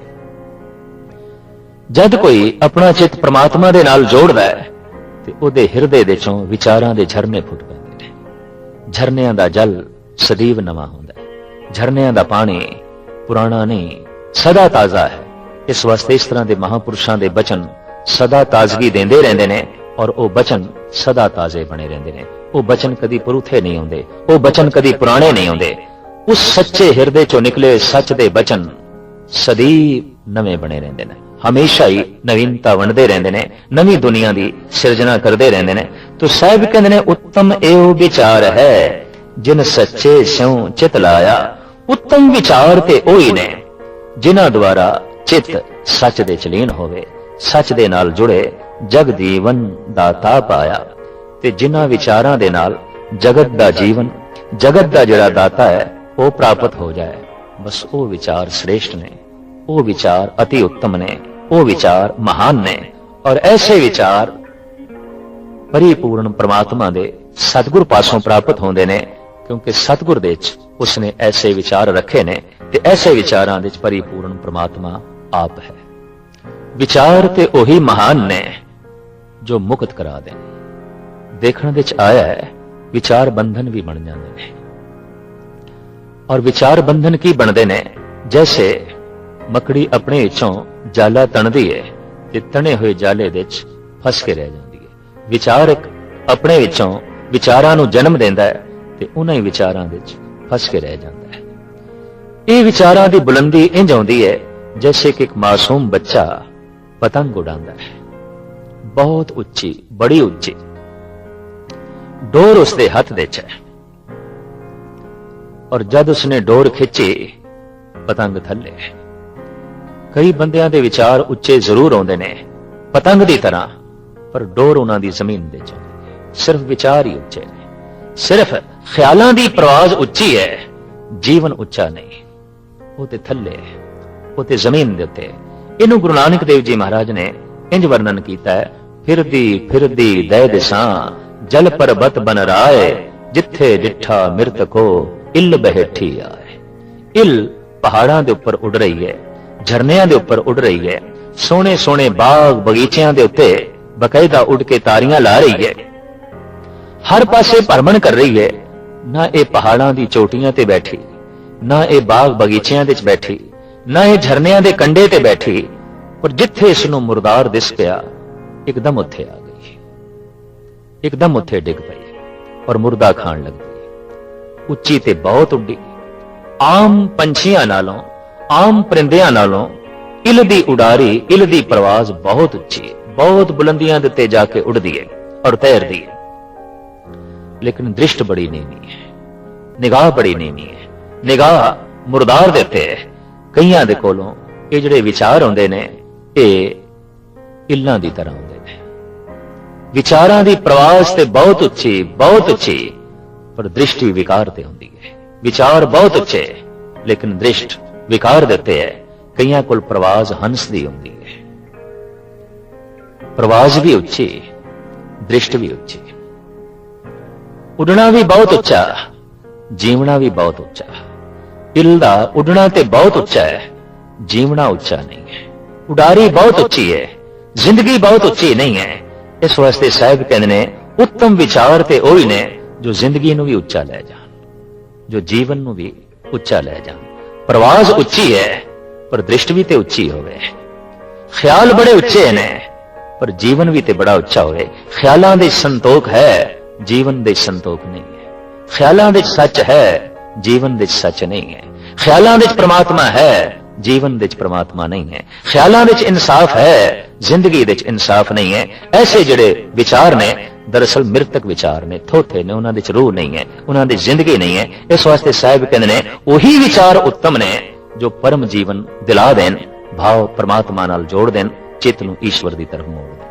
ਜਦ ਕੋਈ ਆਪਣਾ ਚਿੱਤ ਪ੍ਰਮਾਤਮਾ ਦੇ ਨਾਲ ਜੋੜਦਾ ਹੈ, ਤੇ ਉਹਦੇ ਹਿਰਦੇ ਦੇ ਚੋਂ ਵਿਚਾਰਾਂ ਦੇ ਝਰਨੇ ਫੁੱਟ ਪੈਂਦੇ ਨੇ। ਝਰਨਿਆਂ ਦਾ ਜਲ ਸਦੀਵ ਨਵਾਂ ਹੁੰਦਾ ਝਰਨਿਆਂ ਦਾ ਪਾਣੀ ਪੁਰਾਣਾ ਨਹੀਂ, ਸਦਾ ਤਾਜ਼ਾ ਹੈ। ਇਸ ਵਾਸਤੇ ਇਸ ਤਰ੍ਹਾਂ ਦੇ ਮਹਾਪੁਰਸ਼ਾਂ ਦੇ ਬਚਨ ਸਦਾ ਤਾਜ਼ਗੀ ਦਿੰਦੇ ਰਹਿੰਦੇ ਨੇ ਔਰ ਉਹ ਬਚਨ ਸਦਾ ਤਾਜ਼ੇ ਬਣੇ ਰਹਿੰਦੇ ਨੇ। ਉਹ ਬਚਨ ਕਦੀ ਪਰੂਥੇ ਨਹੀਂ ਹੁੰਦੇ ਉਹ ਬਚਨ ਕਦੀ ਪੁਰਾਣੇ ਨਹੀਂ ਹੁੰਦੇ ਉਸ ਸੱਚੇ ਹਿਰਦੇ ਚੋਂ ਨਿਕਲੇ ਸੱਚ ਦੇ ਬਚਨ ਸਦੀਵ ਨਵੇਂ ਬਣੇ ਰਹਿੰਦੇ ਨੇ। ਹਮੇਸ਼ਾ ਹੀ ਨਵੀਨਤਾ ਵੰਡਦੇ ਰਹਿੰਦੇ ਨੇ, ਨਵੀਂ ਦੁਨੀਆ ਦੀ ਸਿਰਜਣਾ ਕਰਦੇ ਰਹਿੰਦੇ ਨੇ। ਤੋ ਸਾਹਿਬ ਕਹਿੰਦੇ ਨੇ, ਉੱਤਮ ਇਹੋ ਵਿਚਾਰ ਹੈ, ਜਿਨ ਸੱਚੇ ਸਿਉ ਚਿਤ ਲਾਇਆ ਉੱਤਮ ਵਿਚਾਰ ਤੇ ਉਹੀ ਨੇ, ਜਿਨ੍ਹਾਂ ਦੁਆਰਾ ਚਿੱਤ ਸੱਚ ਦੇ ਚਲੀਨ ਹੋਵੇ, ਸੱਚ ਦੇ ਨਾਲ ਜੁੜੇ ਜਗ ਜੀਵਨ ਦਾਤਾ ਪਾਇਆ ਤੇ ਜਿਨ੍ਹਾਂ ਵਿਚਾਰਾਂ ਦੇ ਨਾਲ ਜਗਤ ਦਾ ਜੀਵਨ, ਜਗਤ ਦਾ ਜਿਹੜਾ ਦਾਤਾ ਹੈ, ਉਹ ਪ੍ਰਾਪਤ ਹੋ ਜਾਏ। ਬਸ ਉਹ ਵਿਚਾਰ ਸ੍ਰੇਸ਼ਟ ਨੇ, ਉਹ ਵਿਚਾਰ ਅਤੀ ਉੱਤਮ ਨੇ, ਉਹ ਵਿਚਾਰ ਮਹਾਨ ਨੇ ਔਰ ਐਸੇ ਵਿਚਾਰ ਪਰਿਪੂਰਨ ਪ੍ਰਮਾਤਮਾ ਦੇ ਸਤਿਗੁਰ ਪਾਸੋਂ ਪ੍ਰਾਪਤ ਹੁੰਦੇ ਨੇ ਕਿਉਂਕਿ ਸਤਿਗੁਰ ਦੇ ਵਿੱਚ ਉਸਨੇ ਐਸੇ ਵਿਚਾਰ ਰੱਖੇ ਨੇ ਤੇ ਐਸੇ ਵਿਚਾਰਾਂ ਦੇ ਵਿੱਚ ਪਰਿਪੂਰਨ ਪ੍ਰਮਾਤਮਾ ਆਪ ਹੈ। ਵਿਚਾਰ ਤੇ ਉਹੀ ਮਹਾਨ ਨੇ ਜੋ ਮੁਕਤ ਕਰਾ ਦੇਣ। ਦੇਖਣ ਵਿੱਚ ਆਇਆ ਹੈ, ਵਿਚਾਰ ਬੰਧਨ ਵੀ ਬਣ ਜਾਂਦੇ ਨੇ। ਔਰ ਵਿਚਾਰ ਬੰਧਨ ਕੀ ਬਣਦੇ ਨੇ? ਜੈਸੇ ਮੱਕੜੀ ਆਪਣੇ ਵਿੱਚੋਂ ਜਾਲਾ ਤਣਦੀ ਹੈ ਤੇ ਤਣੇ ਹੋਏ ਜਾਲੇ ਦੇ ਵਿੱਚ ਫਸ ਕੇ ਰਹਿ ਜਾਂਦੀ ਹੈ ਵਿਚਾਰ ਇੱਕ ਆਪਣੇ ਵਿੱਚੋਂ ਵਿਚਾਰਾਂ ਨੂੰ ਜਨਮ ਦਿੰਦਾ ਹੈ। ਤੇ ਉਹਨਾਂ ਹੀ ਵਿਚਾਰਾਂ ਵਿੱਚ ਫਸ ਕੇ ਰਹਿ ਜਾਂਦਾ ਹੈ। ਇਹ ਵਿਚਾਰਾਂ ਦੀ ਬੁਲੰਦੀ ਇੰਜ ਆਉਂਦੀ ਹੈ, ਜੈਸੇ ਕਿ ਇੱਕ ਮਾਸੂਮ ਬੱਚਾ ਪਤੰਗ ਉਡਾਉਂਦਾ ਹੈ। ਬਹੁਤ ਉੱਚੀ, ਬੜੀ ਉੱਚੀ। ਡੋਰ ਉਸਦੇ ਹੱਥ ਦੇ ਹੈ। ਔਰ ਜਦ ਉਸਨੇ ਡੋਰ ਖਿੱਚੀ, ਪਤੰਗ ਥੱਲੇ ਕਈ ਬੰਦਿਆਂ ਦੇ ਵਿਚਾਰ ਉੱਚੇ ਜ਼ਰੂਰ ਆਉਂਦੇ ਨੇ, ਪਤੰਗ ਦੀ ਤਰ੍ਹਾਂ, ਪਰ ਡੋਰ ਉਹਨਾਂ ਦੀ ਜ਼ਮੀਨ ਦੇ ਚ ਸਿਰਫ ਵਿਚਾਰ ਹੀ ਉੱਚੇ ਨੇ। ਸਿਰਫ ਖਿਆਲਾਂ ਦੀ ਪ੍ਰਵਾਜ਼ ਉੱਚੀ ਹੈ, ਜੀਵਨ ਉੱਚਾ ਨਹੀਂ। ਉਹ ਤੇ ਥੱਲੇ, ਉਹ ਤੇ ਜ਼ਮੀਨ ਦੇ ਉੱਤੇ। ਇਹਨੂੰ ਗੁਰੂ ਨਾਨਕ ਦੇਵ ਜੀ ਮਹਾਰਾਜ ਨੇ ਇੰਜ ਵਰਣਨ ਕੀਤਾ ਹੈ, ਫਿਰਦੀ ਫਿਰਦੀ ਦੈ ਦਿਸਾਂ, ਜਲ ਪਰਬਤ ਬਨ ਰਾਏ, ਜਿੱਥੇ ਡਿੱਠਾ ਮਿਰਤਕੋ ਇਲ ਬਹਿਠੀ ਆਏ। ਇੱਲ ਪਹਾੜਾਂ ਦੇ ਉੱਪਰ ਉੱਡ ਰਹੀ ਹੈ, ਝਰਨਿਆਂ ਦੇ ਉੱਪਰ ਉੱਡ ਰਹੀ ਹੈ ਸੋਹਣੇ ਸੋਹਣੇ ਬਾਗ ਬਗੀਚਿਆਂ ਦੇ ਉੱਤੇ ਬਕਾਇਦਾ ਉੱਡ ਕੇ ਤਾਰੀਆਂ ਲਾ ਰਹੀ ਹੈ। ਹਰ ਪਾਸੇ ਭਰਮਣ ਕਰ ਰਹੀ ਹੈ ਨਾ ਇਹ ਪਹਾੜਾਂ ਦੀ ਚੋਟੀਆਂ ਤੇ ਬੈਠੀ, ਨਾ ਇਹ ਬਾਗ ਬਗੀਚਿਆਂ ਦੇ ਵਿੱਚ ਬੈਠੀ, ਨਾ ਇਹ ਝਰਨਿਆਂ ਦੇ ਕੰਢੇ ਤੇ ਬੈਠੀ, ਪਰ ਜਿੱਥੇ ਇਸ ਨੂੰ ਮੁਰਦਾਰ ਦਿਸ ਪਿਆ, ਇੱਕਦਮ ਉੱਥੇ ਆ ਗਈ। ਇੱਕਦਮ ਉੱਥੇ ਡਿੱਗ ਪਈ ਔਰ ਮੁਰਦਾ ਖਾਣ ਲੱਗ। ਪਈ ਉੱਚੀ ਤੇ ਬਹੁਤ ਉੱਡੀ। ਆਮ ਪੰਛੀਆਂ ਨਾਲੋਂ, ਆਮ ਪਰਿੰਦਿਆਂ ਨਾਲੋਂ ਇਲ ਦੀ ਉਡਾਰੀ, ਇਲ ਦੀ ਪ੍ਰਵਾਜ਼ ਬਹੁਤ ਉੱਚੀ ਬਹੁਤ ਬੁਲੰਦੀਆਂ ਦੇ ਉੱਤੇ ਜਾ ਕੇ ਉੱਡਦੀ ਹੈ ਔਰ ਤੈਰਦੀ ਹੈ ਲੇਕਿਨ ਦ੍ਰਿਸ਼ਟ ਬੜੀ ਨੀਵੀਂ ਹੈ। ਨਿਗਾਹ ਬੜੀ ਨੀਵੀਂ ਹੈ। ਨਿਗਾਹ ਮੁਰਦਾਰ ਦੇ ਉੱਤੇ ਹੈ। ਕਈਆਂ ਦੇ ਕੋਲੋਂ ਇਹ ਜਿਹੜੇ ਵਿਚਾਰ ਆਉਂਦੇ ਨੇ, ਇਹ ਇੱਲਾਂ ਦੀ ਤਰ੍ਹਾਂ ਹੁੰਦੇ ਨੇ। ਵਿਚਾਰਾਂ ਦੀ ਪ੍ਰਵਾਸ ਤੇ ਬਹੁਤ ਉੱਚੀ ਬਹੁਤ ਉੱਚੀ, ਪਰ ਦ੍ਰਿਸ਼ਟੀ ਵਿਕਾਰ ਤੇ ਹੁੰਦੀ ਹੈ। ਵਿਚਾਰ ਬਹੁਤ ਉੱਚੇ, ਲੇਕਿਨ ਦ੍ਰਿਸ਼ਟ ਵਿਕਾਰ ਦੇ ਉੱਤੇ ਹੈ। ਕਈਆਂ ਕੋਲ ਪ੍ਰਵਾਸ ਹੰਸ ਦੀ ਹੁੰਦੀ ਹੈ। ਪ੍ਰਵਾਸ ਵੀ ਉੱਚੀ, ਦ੍ਰਿਸ਼ਟ ਵੀ ਉੱਚੀ। ਉੱਡਣਾ ਵੀ ਬਹੁਤ ਉੱਚਾ ਜੀਵਣਾ ਵੀ ਬਹੁਤ ਉੱਚਾ ਇੱਲ ਦਾ ਉੱਡਣਾ ਤੇ ਬਹੁਤ ਉੱਚਾ ਹੈ, ਜੀਵਣਾ ਉੱਚਾ ਨਹੀਂ ਹੈ। ਉਡਾਰੀ ਬਹੁਤ ਉੱਚੀ ਹੈ, ਜ਼ਿੰਦਗੀ ਬਹੁਤ ਉੱਚੀ ਨਹੀਂ ਹੈ। ਇਸ ਵਾਸਤੇ ਸਾਹਿਬ ਕਹਿੰਦੇ ਨੇ, ਉੱਤਮ ਵਿਚਾਰ ਤੇ ਉਹੀ ਨੇ ਜੋ ਜ਼ਿੰਦਗੀ ਨੂੰ ਵੀ ਉੱਚਾ ਲੈ ਜਾਣ, ਜੋ ਜੀਵਨ ਨੂੰ ਵੀ ਉੱਚਾ ਲੈ ਜਾਣ। ਪ੍ਰਵਾਸ ਉੱਚੀ ਹੈ, ਪਰ ਦ੍ਰਿਸ਼ਟ ਵੀ ਤੇ ਉੱਚੀ ਹੋਵੇ। ਖਿਆਲ ਬੜੇ ਉੱਚੇ ਨੇ, ਪਰ ਜੀਵਨ ਵੀ ਤੇ ਬੜਾ ਉੱਚਾ ਹੋਵੇ। ਖਿਆਲਾਂ ਦੇ ਸੰਤੋਖ ਹੈ ਜੀਵਨ ਦੇ ਸੰਤੋਖ ਨਹੀਂ ਹੈ। ਖਿਆਲਾਂ ਵਿੱਚ ਸੱਚ ਹੈ, ਜੀਵਨ ਵਿੱਚ ਸੱਚ ਨਹੀਂ ਹੈ। ਖਿਆਲਾਂ ਵਿੱਚ ਪ੍ਰਮਾਤਮਾ ਹੈ, ਜੀਵਨ ਵਿੱਚ ਪ੍ਰਮਾਤਮਾ ਨਹੀਂ ਹੈ। ਖਿਆਲਾਂ ਵਿੱਚ ਇਨਸਾਫ ਹੈ, ਜ਼ਿੰਦਗੀ ਵਿੱਚ ਇਨਸਾਫ ਨਹੀਂ ਹੈ। ਐਸੇ ਜਿਹੜੇ ਵਿਚਾਰ ਨੇ, ਦਰਅਸਲ ਮਿਰਤਕ ਵਿਚਾਰ ਨੇ ਥੋਥੇ ਨੇ, ਉਹਨਾਂ ਦੇ ਚ ਰੂਹ ਨਹੀਂ ਹੈ, ਉਹਨਾਂ ਦੀ ਜ਼ਿੰਦਗੀ ਨਹੀਂ ਹੈ। ਇਸ ਵਾਸਤੇ ਸਾਹਿਬ ਕਹਿੰਦੇ ਨੇ, ਉਹੀ ਵਿਚਾਰ ਉੱਤਮ ਨੇ, ਜੋ ਪਰਮ ਜੀਵਨ ਦਿਲਾ ਦੇਣ, ਭਾਵ ਪਰਮਾਤਮਾ ਨਾਲ ਜੋੜ ਦੇਣ, ਚਿੱਤ ਨੂੰ ਈਸ਼ਵਰ ਦੀ ਤਰਫ ਮੋੜ ਦੇਣ।